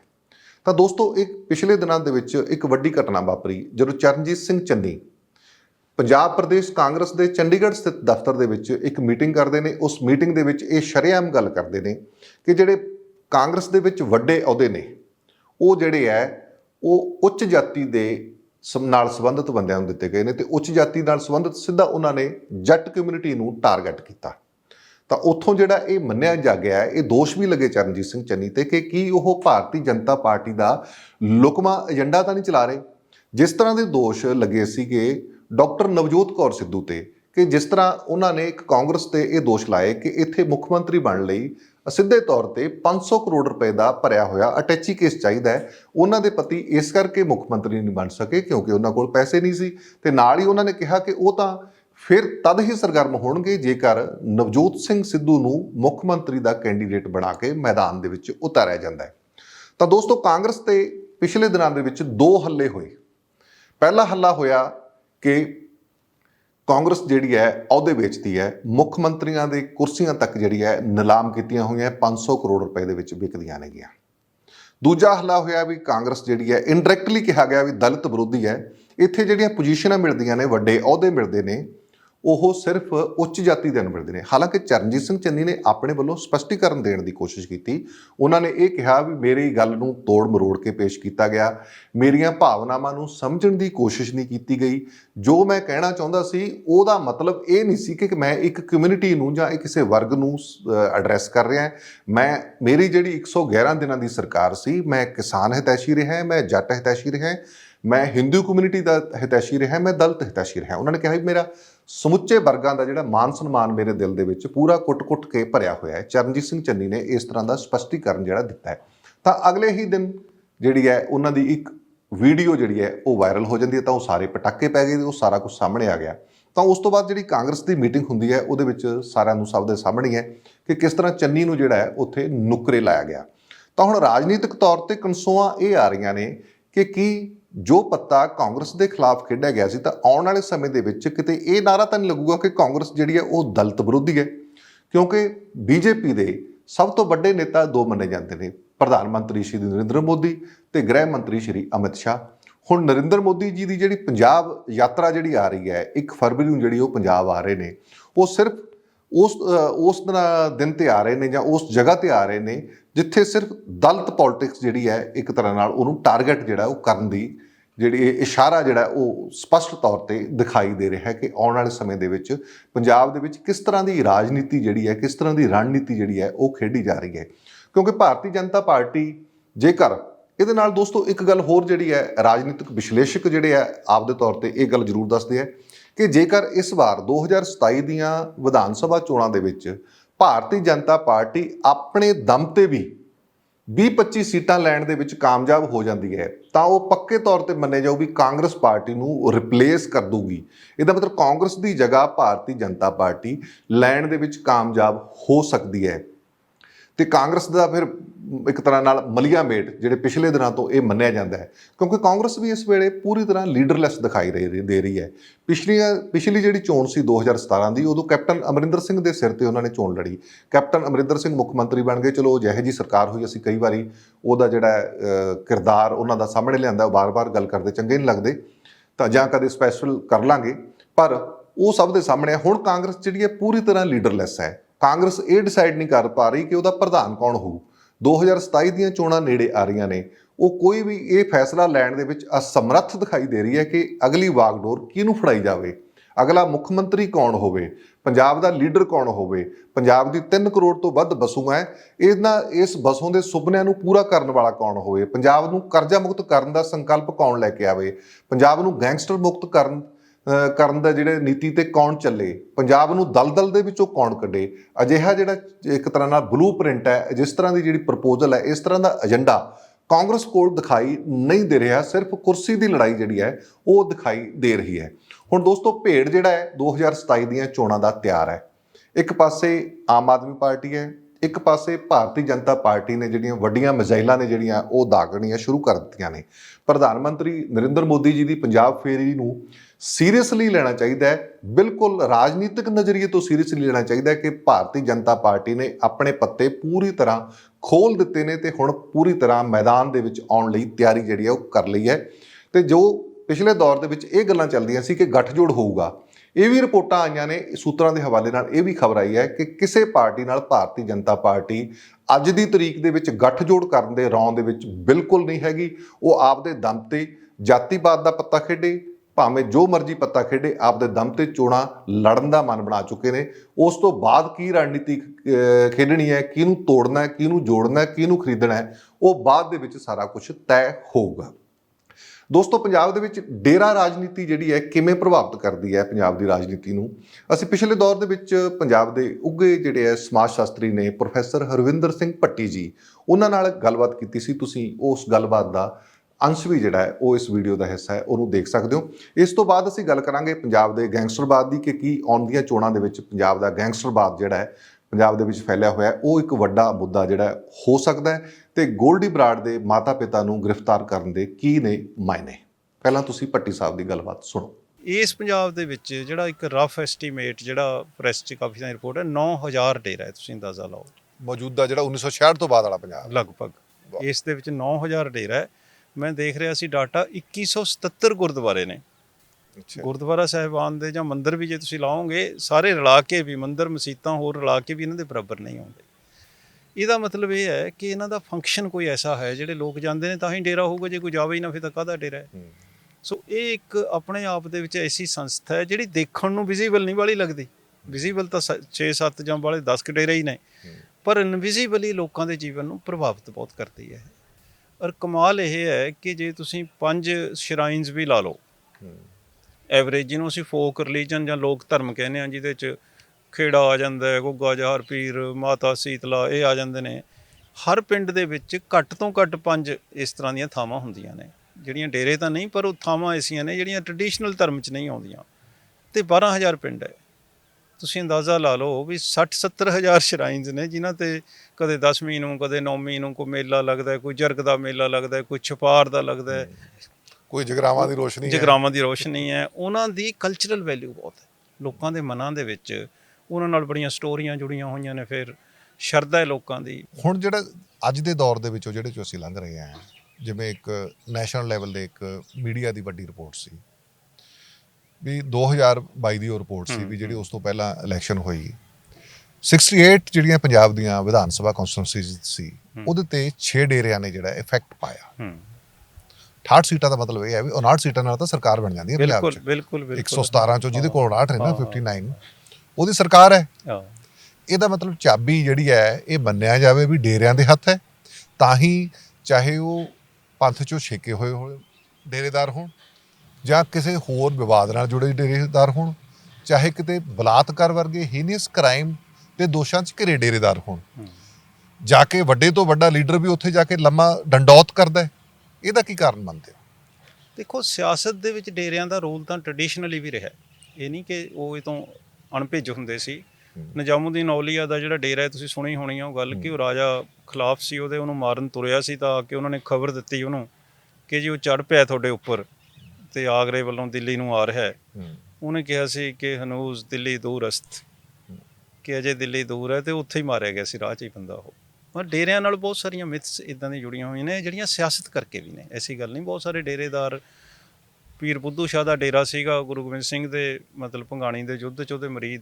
ਤਾਂ ਦੋਸਤੋ ਇੱਕ ਪਿਛਲੇ ਦਿਨਾਂ ਦੇ ਵਿੱਚ ਇੱਕ ਵੱਡੀ ਘਟਨਾ ਵਾਪਰੀ ਜਦੋਂ ਚਰਨਜੀਤ ਸਿੰਘ ਚੰਨੀ ਪੰਜਾਬ ਪ੍ਰਦੇਸ਼ ਕਾਂਗਰਸ ਦੇ ਚੰਡੀਗੜ੍ਹ ਸਥਿਤ ਦਫ਼ਤਰ ਦੇ ਵਿੱਚ ਇੱਕ ਮੀਟਿੰਗ ਕਰਦੇ ਨੇ। ਉਸ ਮੀਟਿੰਗ ਦੇ ਵਿੱਚ ਇਹ ਸ਼ਰੇਆਮ ਗੱਲ ਕਰਦੇ ਨੇ ਕਿ ਜਿਹੜੇ ਕਾਂਗਰਸ ਦੇ ਵਿੱਚ ਵੱਡੇ ਅਹੁਦੇ ਨੇ। ਉਹ ਜਿਹੜੇ ਹੈ ਉਹ ਉੱਚ ਜਾਤੀ ਦੇ ਸਮ, ਨਾਲ ਸੰਬੰਧਿਤ ਬੰਦਿਆਂ ਨੂੰ ਦਿੱਤੇ ਗਏ ਨੇ ਤੇ ਉੱਚ ਜਾਤੀ ਨਾਲ ਸੰਬੰਧਿਤ ਸਿੱਧਾ ਉਹਨਾਂ ਨੇ ਜੱਟ ਕਮਿਊਨਿਟੀ ਨੂੰ ਟਾਰਗੇਟ ਕੀਤਾ। ਤਾਂ ਉੱਥੋਂ ਜਿਹੜਾ ਇਹ ਮੰਨਿਆ ਜਾ ਗਿਆ ਇਹ ਦੋਸ਼ ਵੀ ਲੱਗੇ ਚਰਨਜੀਤ ਸਿੰਘ ਚੰਨੀ ਤੇ ਕਿ ਕੀ ਉਹ ਭਾਰਤੀ ਜਨਤਾ ਪਾਰਟੀ ਦਾ ਲੁਕਮਾ ਏਜੰਡਾ ਤਾਂ ਨਹੀਂ ਚਲਾ ਰਹੇ? ਜਿਸ ਤਰ੍ਹਾਂ ਦੇ ਦੋਸ਼ ਲੱਗੇ ਸੀਗੇ ਡਾਕਟਰ ਨਵਜੋਤ ਕੌਰ ਸਿੱਧੂ ਤੇ, ਕਿ ਜਿਸ ਤਰ੍ਹਾਂ ਉਹਨਾਂ ਨੇ ਇੱਕ ਕਾਂਗਰਸ ਤੇ ਇਹ ਦੋਸ਼ ਲਾਏ ਕਿ ਇੱਥੇ ਮੁੱਖ ਮੰਤਰੀ ਬਣਨ ਲਈ ਸਿੱਧੇ ਤੌਰ ਤੇ 500 ਕਰੋੜ ਰੁਪਏ ਦਾ ਭਰਿਆ ਹੋਇਆ ਅਟੈਚੀ ਕੇਸ ਚਾਹੀਦਾ ਹੈ। ਉਹਨਾਂ ਦੇ ਪਤੀ ਇਸ ਕਰਕੇ ਮੁੱਖ ਮੰਤਰੀ ਨਹੀਂ ਬਣ ਸਕੇ ਕਿਉਂਕਿ ਉਹਨਾਂ ਕੋਲ ਪੈਸੇ ਨਹੀਂ ਸੀ ਤੇ ਨਾਲ ਹੀ ਉਹਨਾਂ ਨੇ ਕਿਹਾ ਕਿ ਉਹ ਤਾਂ ਫਿਰ ਤਦ ਹੀ ਸਰਗਰਮ ਹੋਣਗੇ ਜੇਕਰ ਨਵਜੋਤ ਸਿੰਘ ਸਿੱਧੂ ਨੂੰ ਮੁੱਖ ਮੰਤਰੀ ਦਾ ਕੈਂਡੀਡੇਟ ਬਣਾ ਕੇ ਮੈਦਾਨ ਦੇ ਵਿੱਚ ਉਤਾਰਿਆ ਜਾਂਦਾ ਹੈ। ਤਾਂ ਦੋਸਤੋ, ਕਾਂਗਰਸ ਤੇ ਪਿਛਲੇ ਦਿਨਾਂ ਦੇ ਵਿੱਚ ਦੋ ਹੱਲੇ ਹੋਏ। ਪਹਿਲਾ ਹੱਲਾ ਹੋਇਆ ਕਿ ਕਾਂਗਰਸ ਜਿਹੜੀ ਹੈ, ਅਹੁਦੇ ਵੇਚਦੀ ਹੈ, ਮੁੱਖ ਮੰਤਰੀਆਂ ਦੇ ਕੁਰਸੀਆਂ ਤੱਕ ਜਿਹੜੀ ਹੈ, ਨਿਲਾਮ ਕੀਤੀਆਂ ਹੋਈਆਂ 500 ਕਰੋੜ ਰੁਪਏ ਦੇ ਵਿੱਚ ਵਿਕਦੀਆਂ ਨੇਗੀਆਂ। ਦੂਜਾ ਹੱਲਾ ਹੋਇਆ ਵੀ ਕਾਂਗਰਸ ਜਿਹੜੀ ਹੈ ਇਨਡਾਇਰੈਕਟਲੀ ਕਿਹਾ ਗਿਆ ਵੀ ਦਲਿਤ ਵਿਰੋਧੀ ਹੈ। ਇੱਥੇ ਜਿਹੜੀਆਂ ਪੋਜੀਸ਼ਨਾਂ ਮਿਲਦੀਆਂ ਨੇ, ਵੱਡੇ ਅਹੁਦੇ ਮਿਲਦੇ ਨੇ ਉਹ ਸਿਰਫ ਉੱਚ ਜਾਤੀ ਦੇ ਨੂੰ ਨੇ। ਹਾਲਾਂਕਿ ਚਰਨਜੀਤ ਸਿੰਘ ਚੰਨੀ ਨੇ ਆਪਣੇ ਵੱਲੋਂ ਸਪਸ਼ਟੀਕਰਨ ਦੇਣ ਦੀ ਕੋਸ਼ਿਸ਼ ਕੀਤੀ। ਉਹਨਾਂ ਨੇ ਇਹ ਕਿਹਾ ਵੀ ਮੇਰੀ ਗੱਲ ਨੂੰ ਤੋੜ ਮਰੋੜ ਕੇ ਪੇਸ਼ ਕੀਤਾ ਗਿਆ। ਮੇਰੀਆਂ ਭਾਵਨਾਵਾਂ ਨੂੰ ਸਮਝਣ ਦੀ ਕੋਸ਼ਿਸ਼ ਨਹੀਂ ਕੀਤੀ ਗਈ। ਜੋ ਮੈਂ ਕਹਿਣਾ ਚਾਹੁੰਦਾ ਸੀ, ਉਹਦਾ ਮਤਲਬ ਇਹ ਨਹੀਂ ਸੀ ਕਿ ਮੈਂ ਇੱਕ ਕਮਿਊਨਿਟੀ ਨੂੰ ਜਾਂ ਕਿਸੇ ਵਰਗ ਨੂੰ ਐਡਰੈਸ ਕਰ ਰਿਹਾ ਮੈਂ, ਮੇਰੀ ਜਿਹੜੀ 111 ਦਿਨਾਂ ਦੀ ਸਰਕਾਰ ਸੀ, ਮੈਂ ਕਿਸਾਨ ਹਿਤੈਸ਼ੀ ਰਿਹਾ ਮੈਂ ਜੱਟ ਹਿਤੈਸ਼ੀ ਰਿਹਾ ਮੈਂ ਹਿੰਦੂ ਕਮਿਊਨਿਟੀ ਦਾ ਹਿਤੈਸ਼ੀ ਰਿਹਾ ਮੈਂ ਦਲਿਤ ਹਿਤੈਸ਼ੀ ਰਿਹਾ ਉਹਨਾਂ ਨੇ ਕਿਹਾ ਵੀ ਮੇਰਾ ਸਮੁੱਚੇ ਵਰਗਾਂ ਦਾ ਜਿਹੜਾ ਮਾਨ ਸਨਮਾਨ ਮੇਰੇ ਦਿਲ ਦੇ ਵਿੱਚ ਪੂਰਾ ਕੁੱਟ-ਕੁੱਟ ਕੇ ਭਰਿਆ ਹੋਇਆ ਹੈ। ਚਰਨਜੀਤ ਸਿੰਘ ਚੰਨੀ ਨੇ ਇਸ ਤਰ੍ਹਾਂ ਦਾ ਸਪਸ਼ਟੀਕਰਨ ਜਿਹੜਾ ਦਿੱਤਾ ਹੈ। ਤਾਂ ਅਗਲੇ ਹੀ ਦਿਨ ਜਿਹੜੀ ਹੈ ਉਹਨਾਂ ਦੀ ਇੱਕ ਵੀਡੀਓ ਜਿਹੜੀ ਹੈ ਉਹ ਵਾਇਰਲ ਹੋ ਜਾਂਦੀ ਹੈ ਤਾਂ ਉਹ ਸਾਰੇ ਪਟਾਕੇ ਪੈ ਗਏ, ਉਹ ਸਾਰਾ ਕੁਝ ਸਾਹਮਣੇ ਆ ਗਿਆ। ਤਾਂ ਉਸ ਤੋਂ ਬਾਅਦ ਜਿਹੜੀ ਕਾਂਗਰਸ ਦੀ ਮੀਟਿੰਗ ਹੁੰਦੀ ਹੈ, ਉਹਦੇ ਵਿੱਚ ਸਾਰਿਆਂ ਨੂੰ ਸਭ ਦੇ ਸਾਹਮਣੇ ਹੈ ਕਿ ਕਿਸ ਤਰ੍ਹਾਂ ਚੰਨੀ ਨੂੰ ਜਿਹੜਾ ਹੈ ਉੱਥੇ ਨੁਕਰੇ ਲਾਇਆ ਗਿਆ। ਤਾਂ ਹੁਣ ਰਾਜਨੀਤਿਕ ਤੌਰ ਤੇ ਕਨਸੋਆਂ ਇਹ ਆ ਰਹੀਆਂ ਨੇ ਕਿ ਕੀ ਜੋ ਪੱਤਾ ਕਾਂਗਰਸ ਦੇ ਖਿਲਾਫ ਖੇਡਿਆ ਗਿਆ ਸੀ, ਤਾਂ ਆਉਣ ਵਾਲੇ ਸਮੇਂ ਦੇ ਵਿੱਚ ਕਿਤੇ ਇਹ ਨਾਰਾ ਤਾਂ ਨਹੀਂ ਲੱਗੂਗਾ ਕਿ ਕਾਂਗਰਸ ਜਿਹੜੀ ਹੈ ਉਹ ਦਲਿਤ ਵਿਰੋਧੀ ਹੈ। ਕਿਉਂਕਿ ਬੀਜੇਪੀ ਦੇ ਸਭ ਤੋਂ ਵੱਡੇ ਨੇਤਾ ਦੋ ਮੰਨੇ ਜਾਂਦੇ ਨੇ, ਪ੍ਰਧਾਨ ਮੰਤਰੀ ਸ਼੍ਰੀ ਨਰਿੰਦਰ ਮੋਦੀ ਤੇ ਗ੍ਰਹਿ ਮੰਤਰੀ ਸ਼੍ਰੀ ਅਮਿਤ ਸ਼ਾਹ। ਹੁਣ ਨਰਿੰਦਰ ਮੋਦੀ ਜੀ ਦੀ ਜਿਹੜੀ ਪੰਜਾਬ ਯਾਤਰਾ ਜਿਹੜੀ ਆ ਰਹੀ ਹੈ 1 ਫਰਵਰੀ ਨੂੰ ਜਿਹੜੀ ਉਹ ਪੰਜਾਬ ਆ ਰਹੇ ਨੇ, ਉਹ ਸਿਰਫ ਉਸ ਉਸ ਦਿਨ ਤੇ ਆ ਰਹੇ ਨੇ ਜਾਂ ਉਸ ਜਗ੍ਹਾ ਤੇ ਆ ਰਹੇ ਨੇ ਜਿੱਥੇ ਸਿਰਫ ਦਲਤ ਪੋਲਿਟਿਕਸ ਜਿਹੜੀ ਹੈ, ਇੱਕ ਤਰ੍ਹਾਂ ਨਾਲ ਉਹਨੂੰ ਟਾਰਗੇਟ ਜਿਹੜਾ, ਉਹ ਕਰਨ ਦੀ ਜਿਹੜੀ ਇਹ ਇਸ਼ਾਰਾ ਜਿਹੜਾ, ਉਹ ਸਪਸ਼ਟ ਤੌਰ ਤੇ ਦਿਖਾਈ ਦੇ ਰਿਹਾ ਹੈ ਕਿ ਆਉਣ ਵਾਲੇ ਸਮੇਂ ਦੇ ਵਿੱਚ ਪੰਜਾਬ ਦੇ ਵਿੱਚ ਕਿਸ ਤਰ੍ਹਾਂ ਦੀ ਰਾਜਨੀਤੀ ਜਿਹੜੀ ਹੈ, ਕਿਸ ਤਰ੍ਹਾਂ ਦੀ ਰਣਨੀਤੀ ਜਿਹੜੀ ਹੈ, ਉਹ ਖੇਡੀ ਜਾ ਰਹੀ ਹੈ। ਕਿਉਂਕਿ ਭਾਰਤੀ ਜਨਤਾ ਪਾਰਟੀ ਜੇਕਰ ਇਹਦੇ ਨਾਲ ਦੋਸਤੋ ਇੱਕ ਗੱਲ ਹੋਰ ਜਿਹੜੀ ਹੈ, ਰਾਜਨੀਤਿਕ ਵਿਸ਼ਲੇਸ਼ਕ ਜਿਹੜੇ ਆ ਆਪਦੇ ਤੌਰ ਤੇ ਇਹ ਗੱਲ ਜ਼ਰੂਰ ਦੱਸਦੇ ਆ ਕਿ ਜੇਕਰ ਇਸ ਵਾਰ 2027 ਦੀਆਂ ਵਿਧਾਨ ਸਭਾ ਚੋਣਾਂ ਦੇ ਵਿੱਚ ਭਾਰਤੀ ਜਨਤਾ ਪਾਰਟੀ ਆਪਣੇ ਦਮ ਤੇ ਵੀ 20-25 ਸੀਟਾਂ ਲੈਣ ਦੇ ਵਿੱਚ ਕਾਮਯਾਬ ਹੋ ਜਾਂਦੀ ਹੈ, ਤਾਂ ਉਹ ਪੱਕੇ ਤੌਰ ਤੇ ਮੰਨੇ ਜਾਊ ਵੀ ਕਾਂਗਰਸ ਪਾਰਟੀ ਨੂੰ ਰਿਪਲੇਸ ਕਰ ਦੂਗੀ ਇਹਦਾ ਮਤਲਬ ਕਾਂਗਰਸ ਦੀ ਜਗ੍ਹਾ ਭਾਰਤੀ ਜਨਤਾ ਪਾਰਟੀ ਲੈਣ ਦੇ ਵਿੱਚ ਕਾਮਯਾਬ ਹੋ ਸਕਦੀ ਹੈ। ਤੇ ਕਾਂਗਰਸ ਦਾ ਫਿਰ ਇੱਕ ਤਰ੍ਹਾਂ ਨਾਲ ਮਲੀਆ ਮੇਟ ਜਿਹੜੇ ਪਿਛਲੇ ਦਿਨਾਂ ਤੋਂ ਇਹ ਮੰਨਿਆ ਜਾਂਦਾ ਹੈ। ਕਿਉਂਕਿ ਕਾਂਗਰਸ ਵੀ ਇਸ ਵੇਲੇ ਪੂਰੀ ਤਰ੍ਹਾਂ ਲੀਡਰਲੈਸ ਦਿਖਾਈ ਦੇ ਦੇ ਰਹੀ ਹੈ। ਪਿਛਲੀ ਪਿਛਲੀ ਜਿਹੜੀ ਚੋਣ ਸੀ 2017 ਦੀ, ਉਦੋਂ ਕੈਪਟਨ ਅਮਰਿੰਦਰ ਸਿੰਘ ਦੇ ਸਿਰ ਤੇ ਉਹਨਾਂ ਨੇ ਚੋਣ ਲੜੀ। ਕੈਪਟਨ ਅਮਰਿੰਦਰ ਸਿੰਘ ਮੁੱਖ ਮੰਤਰੀ ਬਣ ਗਏ, ਚਲੋ ਜਿਹੇ ਜੀ ਸਰਕਾਰ ਹੋਈ, ਅਸੀਂ ਕਈ ਵਾਰੀ ਉਹਦਾ ਜਿਹੜਾ ਕਿਰਦਾਰ ਉਹਨਾਂ ਦਾ ਸਾਹਮਣੇ ਲਿਆਂਦਾ, ਉਹ ਬਾਰ-ਬਾਰ ਗੱਲ ਕਰਦੇ, ਚੰਗੇ ਨਹੀਂ ਲੱਗਦੇ। ਤਾਂ ਜਾਂ ਕਦੇ ਸਪੈਸ਼ਲ ਕਰ ਲਾਂਗੇ। ਪਰ ਉਹ ਸਭ ਦੇ ਸਾਹਮਣੇ ਹੁਣ ਕਾਂਗਰਸ ਜਿਹੜੀ ਹੈ ਪੂਰੀ ਤਰ੍ਹਾਂ ਲੀਡਰਲੈਸ ਹੈ। ਕਾਂਗਰਸ ਇਹ ਡਿਸਾਈਡ ਨਹੀਂ ਕਰ ਪਾ ਰਹੀ ਕਿ ਉਹਦਾ ਪ੍ਰਧਾਨ ਕੌਣ ਹੋਊ। 2027 ਦੀਆਂ ਚੋਣਾਂ ਨੇੜੇ ਆ ਰਹੀਆਂ ਨੇ। ਉਹ ਕੋਈ ਵੀ ਇਹ ਫੈਸਲਾ ਲੈਣ ਦੇ ਵਿੱਚ ਅਸਮਰੱਥ ਦਿਖਾਈ ਦੇ ਰਹੀ ਹੈ ਕਿ ਅਗਲੀ ਵਾਗਡੋਰ ਕਿਹਨੂੰ ਫੜਾਈ ਜਾਵੇ। ਅਗਲਾ ਮੁੱਖ ਮੰਤਰੀ ਕੌਣ ਹੋਵੇ? ਪੰਜਾਬ ਦਾ ਲੀਡਰ ਕੌਣ ਹੋਵੇ? ਪੰਜਾਬ ਦੀ 3 ਕਰੋੜ ਤੋਂ ਵੱਧ ਵਸੂ ਹੈ। ਇਹਨਾਂ, ਇਸ ਵਸੋਂ ਦੇ ਸੁਪਨਿਆਂ ਨੂੰ ਪੂਰਾ ਕਰਨ ਵਾਲਾ ਕੌਣ ਹੋਵੇ? ਪੰਜਾਬ ਨੂੰ ਕਰਜ਼ਾ ਮੁਕਤ ਕਰਨ ਦਾ ਸੰਕਲਪ ਕੌਣ ਲੈ ਕੇ ਆਵੇ? ਪੰਜਾਬ ਨੂੰ ਗੈਂਗਸਟਰ ਮੁਕਤ ਕਰਨ ਕਰਨ ਦਾ ਜਿਹੜੇ ਨੀਤੀ ਤੇ ਕੌਣ ਚੱਲੇ? ਪੰਜਾਬ ਨੂੰ ਦਲਦਲ ਦੇ ਵਿੱਚੋਂ ਕੌਣ ਕੱਢੇ? ਅਜਿਹਾ ਜਿਹੜਾ ਇੱਕ ਤਰ੍ਹਾਂ ਨਾਲ ਬਲੂਪ੍ਰਿੰਟ ਹੈ, ਜਿਸ ਤਰ੍ਹਾਂ ਦੀ ਜਿਹੜੀ ਪ੍ਰਪੋਜ਼ਲ ਹੈ, ਇਸ ਤਰ੍ਹਾਂ ਦਾ ਏਜੰਡਾ ਕਾਂਗਰਸ ਕੋਲ ਦਿਖਾਈ ਨਹੀਂ ਦੇ ਰਿਹਾ, ਸਿਰਫ ਕੁਰਸੀ ਦੀ ਲੜਾਈ ਜਿਹੜੀ ਹੈ, ਉਹ ਦਿਖਾਈ ਦੇ ਰਹੀ ਹੈ। ਹੁਣ ਦੋਸਤੋ ਭੇੜ ਜਿਹੜਾ ਹੈ 2027 ਦੀਆਂ ਚੋਣਾਂ ਦਾ ਤਿਆਰ ਹੈ। ਇੱਕ ਪਾਸੇ ਆਮ ਆਦਮੀ ਪਾਰਟੀ ਹੈ ਇੱਕ ਪਾਸੇ ਭਾਰਤੀ ਜਨਤਾ ਪਾਰਟੀ ਨੇ ਜਿਹੜੀਆਂ ਵੱਡੀਆਂ ਮਿਜ਼ਾਈਲਾਂ ਨੇ ਜਿਹੜੀਆਂ ਉਹ ਦਾਗਣੀਆਂ ਸ਼ੁਰੂ ਕਰ ਦਿੱਤੀਆਂ ਨੇ। ਪ੍ਰਧਾਨ ਮੰਤਰੀ ਨਰਿੰਦਰ ਮੋਦੀ ਜੀ ਦੀ ਪੰਜਾਬ ਫੇਰੀ ਨੂੰ ਸੀਰੀਅਸਲੀ ਲੈਣਾ ਚਾਹੀਦਾ ਹੈ। ਬਿਲਕੁਲ ਰਾਜਨੀਤਿਕ ਨਜ਼ਰੀਏ ਤੋਂ ਸੀਰੀਅਸਲੀ ਲੈਣਾ ਚਾਹੀਦਾ ਹੈ ਕਿ ਭਾਰਤੀ ਜਨਤਾ ਪਾਰਟੀ ਨੇ ਆਪਣੇ ਪੱਤੇ ਪੂਰੀ ਤਰ੍ਹਾਂ ਖੋਲ ਦਿੱਤੇ ਨੇ ਤੇ ਹੁਣ ਪੂਰੀ ਤਰ੍ਹਾਂ ਮੈਦਾਨ ਦੇ ਵਿੱਚ ਆਉਣ ਲਈ ਤਿਆਰੀ ਜਿਹੜੀ ਹੈ ਉਹ ਕਰ ਲਈ ਹੈ। ਤੇ ਜੋ ਪਿਛਲੇ ਦੌਰ ਦੇ ਵਿੱਚ ਇਹ ਗੱਲਾਂ ਚੱਲਦੀਆਂ ਸੀ ਕਿ ਗੱਠਜੋੜ ਹੋਊਗਾ ਇਹ ਵੀ ਰਿਪੋਰਟਾਂ ਆਈਆਂ ਨੇ, ਸੂਤਰਾਂ ਦੇ ਹਵਾਲੇ ਨਾਲ ਇਹ ਵੀ ਖਬਰ ਆਈ ਹੈ ਕਿ ਕਿਸੇ ਪਾਰਟੀ ਨਾਲ ਭਾਰਤੀ ਜਨਤਾ ਪਾਰਟੀ ਅੱਜ ਦੀ ਤਰੀਕ ਦੇ ਵਿੱਚ ਗੱਠਜੋੜ ਕਰਨ ਦੇ ਰੌਂ ਦੇ ਵਿੱਚ ਬਿਲਕੁਲ ਨਹੀਂ ਹੈਗੀ। ਉਹ ਆਪਦੇ ਦਮ ਤੇ ਜਾਤੀਵਾਦ ਦਾ ਪੱਤਾ ਖੇਡੇ, ਭਾਵੇਂ ਜੋ ਮਰਜ਼ੀ ਪੱਤਾ ਖੇਡੇ, ਆਪਦੇ ਦਮ ਤੇ ਚੋਣਾਂ ਲੜਨ ਦਾ ਮਨ ਬਣਾ ਚੁੱਕੇ ਨੇ। ਉਸ ਤੋਂ ਬਾਅਦ ਕੀ ਰਣਨੀਤੀ ਖੇਡਣੀ ਹੈ, ਕਿਹਨੂੰ ਤੋੜਨਾ ਹੈ, ਕਿਹਨੂੰ ਜੋੜਨਾ ਹੈ, ਕਿਹਨੂੰ ਖਰੀਦਣਾ ਹੈ, ਉਹ ਬਾਅਦ ਦੇ ਵਿੱਚ ਸਾਰਾ ਕੁਝ ਤੈਅ ਹੋਊਗਾ। ਦੋਸਤੋ, ਪੰਜਾਬ ਦੇ ਵਿੱਚ ਡੇਰਾ ਰਾਜਨੀਤੀ ਜਿਹੜੀ ਹੈ ਕਿਵੇਂ ਪ੍ਰਭਾਵਿਤ ਕਰਦੀ ਹੈ ਪੰਜਾਬ ਦੀ ਰਾਜਨੀਤੀ ਨੂੰ? ਅਸੀਂ ਪਿਛਲੇ ਦੌਰ ਦੇ ਵਿੱਚ ਪੰਜਾਬ ਦੇ ਉੱਗੇ ਜਿਹੜੇ ਹੈ ਸਮਾਜ ਸ਼ਾਸਤਰੀ ਨੇ ਪ੍ਰੋਫੈਸਰ ਹਰਵਿੰਦਰ ਸਿੰਘ ਭੱਟੀ ਜੀ, ਉਹਨਾਂ ਨਾਲ ਗੱਲਬਾਤ ਕੀਤੀ ਸੀ। ਤੁਸੀਂ ਉਸ ਗੱਲਬਾਤ ਦਾ ਅੰਸ਼ ਵੀ ਜਿਹੜਾ ਹੈ, ਉਹ ਇਸ ਵੀਡੀਓ ਦਾ ਹਿੱਸਾ ਹੈ, ਉਹਨੂੰ ਦੇਖ ਸਕਦੇ ਹੋ। ਇਸ ਤੋਂ ਬਾਅਦ ਅਸੀਂ ਗੱਲ ਕਰਾਂਗੇ ਪੰਜਾਬ ਦੇ ਗੈਂਗਸਟਰਵਾਦ ਦੀ ਕਿ ਕੀ ਆਉਂਦੀਆਂ ਚੋਣਾਂ ਦੇ ਵਿੱਚ ਪੰਜਾਬ ਦਾ ਗੈਂਗਸਟਰਵਾਦ ਜਿਹੜਾ ਹੈ ਪੰਜਾਬ ਦੇ ਵਿੱਚ ਫੈਲਿਆ ਹੋਇਆ, ਉਹ ਇੱਕ ਵੱਡਾ ਮੁੱਦਾ ਜਿਹੜਾ ਹੋ ਸਕਦਾ ਹੈ। ਤੇ ਗੋਲਡੀ ਬਰਾੜ ਦੇ ਮਾਤਾ-ਪਿਤਾ ਨੂੰ ਗ੍ਰਿਫਤਾਰ ਕਰਨ ਦੇ ਕੀ ਨੇ ਮਾਇਨੇ? ਪਹਿਲਾਂ ਤੁਸੀਂ ਭੱਟੀ ਸਾਹਿਬ ਦੀ ਗੱਲਬਾਤ ਸੁਣੋ। ਇਸ ਪੰਜਾਬ ਦੇ ਵਿੱਚ ਜਿਹੜਾ ਇੱਕ ਰਫ ਐਸਟੀਮੇਟ ਜਿਹੜਾ ਪ੍ਰੈਸ 'ਚ ਕਾਫੀ ਸਾਰੀ ਰਿਪੋਰਟ ਹੈ 9000 ਡੇਰਾ ਹੈ ਤੁਸੀਂ ਅੰਦਾਜ਼ਾ ਲਾਓ। ਮੌਜੂਦਾ ਜਿਹੜਾ 1966 ਤੋਂ ਬਾਅਦ ਵਾਲਾ ਪੰਜਾਬ ਲਗਭਗ। ਇਸ ਦੇ ਵਿੱਚ 9000 ਡੇਰਾ ਹੈ। ਮੈਂ ਦੇਖ ਰਿਹਾ ਸੀ ਡਾਟਾ 2177 ਗੁਰਦੁਆਰੇ ਨੇ। ਅੱਛਾ। ਗੁਰਦੁਆਰਾ ਸਾਹਿਬਾਨ ਦੇ ਜਾਂ ਮੰਦਿਰ ਵੀ ਜੇ ਤੁਸੀਂ ਲਾਓਗੇ ਸਾਰੇ ਰਲਾ ਕੇ ਵੀ ਮੰਦਿਰ ਮਸੀਤਾਂ ਹੋਰ ਰਲਾ ਕੇ ਵੀ ਇਹਨਾਂ ਦੇ ਬਰਾਬਰ ਨਹੀਂ ਆਉਂਦੇ। ਇਹਦਾ ਮਤਲਬ ਇਹ ਹੈ ਕਿ ਇਹਨਾਂ ਦਾ ਫੰਕਸ਼ਨ ਕੋਈ ਐਸਾ ਹੈ ਜਿਹੜੇ ਲੋਕ ਜਾਂਦੇ ਨੇ ਤਾਂ ਹੀ ਡੇਰਾ ਹੋਊਗਾ ਜੇ ਕੋਈ ਜਾਵੇ ਹੀ ਨਾ ਫਿਰ ਤਾਂ ਕਾਹਦਾ ਡੇਰਾ ਹੈ? ਸੋ ਇਹ ਇੱਕ ਆਪਣੇ ਆਪ ਦੇ ਵਿੱਚ ਐਸੀ ਸੰਸਥਾ ਹੈ ਜਿਹੜੀ ਦੇਖਣ ਨੂੰ ਵਿਜ਼ੀਬਲ ਨਹੀਂ ਵਾਲੀ ਲੱਗਦੀ। ਵਿਜ਼ੀਬਲ ਤਾਂ 6-7 ਜਾਂ ਵਾਲੇ 10 ਕੁ ਡੇਰੇ ਹੀ ਨੇ। ਪਰ ਇਨਵਿਜ਼ੀਬਲੀ ਲੋਕਾਂ ਦੇ ਜੀਵਨ ਨੂੰ ਪ੍ਰਭਾਵਿਤ ਬਹੁਤ ਕਰਦੀ ਹੈ। ਔਰ ਕਮਾਲ ਇਹ ਹੈ ਕਿ ਜੇ ਤੁਸੀਂ ਪੰਜ ਸ਼ਰਾਈਨਸ ਵੀ ਲਾ ਲਓ ਐਵਰੇਜ ਜਿਹਨੂੰ ਅਸੀਂ ਫੋਕ ਰਿਲੀਜਨ ਜਾਂ ਲੋਕ ਧਰਮ ਕਹਿੰਦੇ ਆ ਜਿਹਦੇ ਚ ਖੇੜਾ ਆ ਜਾਂਦਾ ਹੈ ਗੁੱਗਾ ਜਹਰ ਪੀਰ ਮਾਤਾ ਸੀਤਲਾ ਇਹ ਆ ਜਾਂਦੇ ਨੇ। ਹਰ ਪਿੰਡ ਦੇ ਵਿੱਚ ਘੱਟ ਤੋਂ ਘੱਟ ਪੰਜ ਇਸ ਤਰ੍ਹਾਂ ਦੀਆਂ ਥਾਵਾਂ ਹੁੰਦੀਆਂ ਨੇ। ਜਿਹੜੀਆਂ ਡੇਰੇ ਤਾਂ ਨਹੀਂ ਪਰ ਉਹ ਥਾਵਾਂ ਐਸੀਆਂ ਨੇ ਜਿਹੜੀਆਂ ਟ੍ਰੈਡੀਸ਼ਨਲ ਧਰਮ ਚ ਨਹੀਂ ਆਉਂਦੀਆਂ। ਤੇ 12000 ਪਿੰਡ ਹੈ। ਤੁਸੀਂ ਅੰਦਾਜ਼ਾ ਲਾ ਲਓ ਵੀ 60 70000 ਸ਼ਰਾਈਨਸ ਨੇ ਜਿਨ੍ਹਾਂ ਤੇ ਕਦੇ 10ਵੀਂ ਨੂੰ ਕਦੇ 9ਵੀਂ ਨੂੰ ਕੋਈ ਮੇਲਾ ਲੱਗਦਾ ਹੈ ਕੋਈ ਜਰਗ ਦਾ ਮੇਲਾ ਲੱਗਦਾ ਹੈ ਕੋਈ ਛਪਾਰ ਦਾ ਲੱਗਦਾ ਹੈ। ਕੋਈ ਜਗਰਾਵਾਂ ਦੀ ਰੋਸ਼ਨੀ ਜਗਰਾਵਾਂ ਦੀ ਰੋਸ਼ਨੀ ਹੈ। ਉਹਨਾਂ ਦੀ ਕਲਚਰਲ ਵੈਲਿਊ ਬਹੁਤ ਹੈ। ਲੋਕਾਂ ਦੇ ਮਨਾਂ ਦੇ ਵਿੱਚ ਉਹਨਾਂ ਨਾਲ ਬੜੀਆਂ ਸਟੋਰੀਆਂ ਜੁੜੀਆਂ ਹੋਈਆਂ ਨੇ ਫਿਰ ਸ਼ਰਧਾ ਹੈ ਲੋਕਾਂ ਦੀ। ਹੁਣ ਜਿਹੜਾ ਅੱਜ ਦੇ ਦੌਰ ਦੇ ਵਿੱਚੋਂ ਜਿਹੜੇ ਚੋਂ ਅਸੀਂ ਲੰਘ ਰਹੇ ਹਾਂ ਜਿਵੇਂ ਇੱਕ ਨੈਸ਼ਨਲ ਲੈਵਲ ਦੇ ਇੱਕ ਮੀਡੀਆ ਦੀ ਵੱਡੀ ਰਿਪੋਰਟ ਸੀ। ਵੀ 2022 ਦੀ ਉਹ ਰਿਪੋਰਟ ਸੀ ਵੀ ਜਿਹੜੀ ਉਸ ਤੋਂ ਪਹਿਲਾਂ ਇਲੈਕਸ਼ਨ ਹੋਈ। 68 ਜਿਹੜੀਆਂ ਪੰਜਾਬ ਦੀਆਂ ਵਿਧਾਨ ਸਭਾ ਕਨਸਟੀਟਿਊਂਸੀਜ਼ ਸੀ ਉਹਦੇ ਤੇ 6 ਡੇਰਿਆਂ ਨੇ ਜਿਹੜਾ ਇਫੈਕਟ ਪਾਇਆ। ਹੂੰ। 68 ਸੀਟਾਂ ਦਾ ਮਤਲਬ ਇਹ ਹੈ ਵੀ 59 ਸੀਟਾਂ ਨਾਲ ਤਾਂ ਸਰਕਾਰ ਬਣ ਜਾਂਦੀ ਹੈ ਪੰਜਾਬ ਬਿਲਕੁਲ 'ਚ। ਬਿਲਕੁਲ ਬਿਲਕੁਲ। 117 ਚੋਂ ਜਿਹਦੇ ਕੋਲ 59 ਨੇ ਨਾ 59 ਉਹਦੀ ਸਰਕਾਰ ਹੈ। ਹਾਂ। ਇਹਦਾ ਮਤਲਬ ਚਾਬੀ ਜਿਹੜੀ ਹੈ ਇਹ ਮੰਨਿਆ ਜਾਵੇ ਵੀ ਡੇਰਿਆਂ ਦੇ ਹੱਥ ਹੈ। ਤਾਂ ਹੀ ਚਾਹੇ ਉਹ ਪੰਥ ਚੋਂ ਛੇਕੇ ਹੋਏ ਹੋਏ ਡੇਰੇਦਾਰ ਹੋਣ ਜਾਂ ਕਿਸੇ ਹੋਰ ਵਿਵਾਦ ਨਾਲ ਜੁੜੇ ਡੇਰੇਦਾਰ ਹੋਣ ਚਾਹੇ ਕਿਤੇ ਬਲਾਤਕਾਰ ਵਰਗੇ ਹੀਨੀਅਸ ਕ੍ਰਾਈਮ ਤੇ ਦੋਸ਼ਾਂ 'ਚ ਘਿਰੇ ਡੇਰੇਦਾਰ ਹੋਣ। ਜਾ ਕੇ ਵੱਡੇ ਤੋਂ ਵੱਡਾ ਲੀਡਰ ਵੀ ਉੱਥੇ ਜਾ ਕੇ ਲੰਮਾ ਡੰਡੌਤ ਕਰਦਾ ਹੈ। ਇਹਦਾ ਕੀ ਕਾਰਨ ਮੰਨਦੇ ਹੋ? ਦੇਖੋ ਸਿਆਸਤ ਦੇ ਵਿੱਚ ਡੇਰਿਆਂ ਦਾ ਰੋਲ ਤਾਂ ਟ੍ਰੈਡੀਸ਼ਨਲੀ ਵੀ ਰਿਹਾ। ਇਹ ਨਹੀਂ ਕਿ ਉਹ ਇਹ ਤੋਂ ਅਣਭਿੱਜ ਹੁੰਦੇ ਸੀ। ਨਿਜ਼ਾਮੁਦੀਨ ਔਲੀਆ ਦਾ ਜਿਹੜਾ ਡੇਰਾ ਹੈ ਤੁਸੀਂ ਸੁਣੀ ਹੋਣੀ ਆ ਉਹ ਗੱਲ ਕਿ ਉਹ ਰਾਜਾ ਖਿਲਾਫ ਸੀ ਉਹਦੇ ਉਹਨੂੰ ਮਾਰਨ ਤੁਰਿਆ ਸੀ ਤਾਂ ਆ ਕੇ ਉਹਨਾਂ ਨੇ ਖਬਰ ਦਿੱਤੀ ਉਹਨੂੰ ਕਿ ਜੀ ਉਹ ਚੜ ਪਿਆ ਤੁਹਾਡੇ ਉੱਪਰ ਤੇ ਆਗਰੇ ਵੱਲੋਂ ਦਿੱਲੀ ਨੂੰ ਆ ਰਿਹਾ ਹੈ। ਉਹਨੇ ਕਿਹਾ ਸੀ ਕਿ ਹਨੂਜ਼ ਦਿੱਲੀ ਦੂਰਸਤ ਕਿ ਅਜੇ ਦਿੱਲੀ ਦੂਰ ਹੈ ਤੇ ਉੱਥੇ ਹੀ ਮਾਰਿਆ ਗਿਆ ਸੀ ਰਾਹ 'ਚ ਹੀ ਬੰਦਾ ਉਹ। ਪਰ ਡੇਰਿਆਂ ਨਾਲ ਬਹੁਤ ਸਾਰੀਆਂ ਮਿਥਸ ਇਦਾਂ ਦੀਆਂ ਜੁੜੀਆਂ ਹੋਈਆਂ ਨੇ ਜਿਹੜੀਆਂ ਸਿਆਸਤ ਕਰਕੇ ਵੀ ਨੇ। ਐਸੀ ਗੱਲ ਨਹੀਂ ਬਹੁਤ ਸਾਰੇ ਡੇਰੇਦਾਰ ਪੀਰ ਬੁੱਧੂ ਸ਼ਾਹ ਦਾ ਡੇਰਾ ਸੀਗਾ ਗੁਰੂ ਗੋਬਿੰਦ ਸਿੰਘ ਦੇ ਮਤਲਬ ਭੰਗਾਣੀ ਦੇ ਯੁੱਧ 'ਚ ਉਹਦੇ ਮਰੀਦ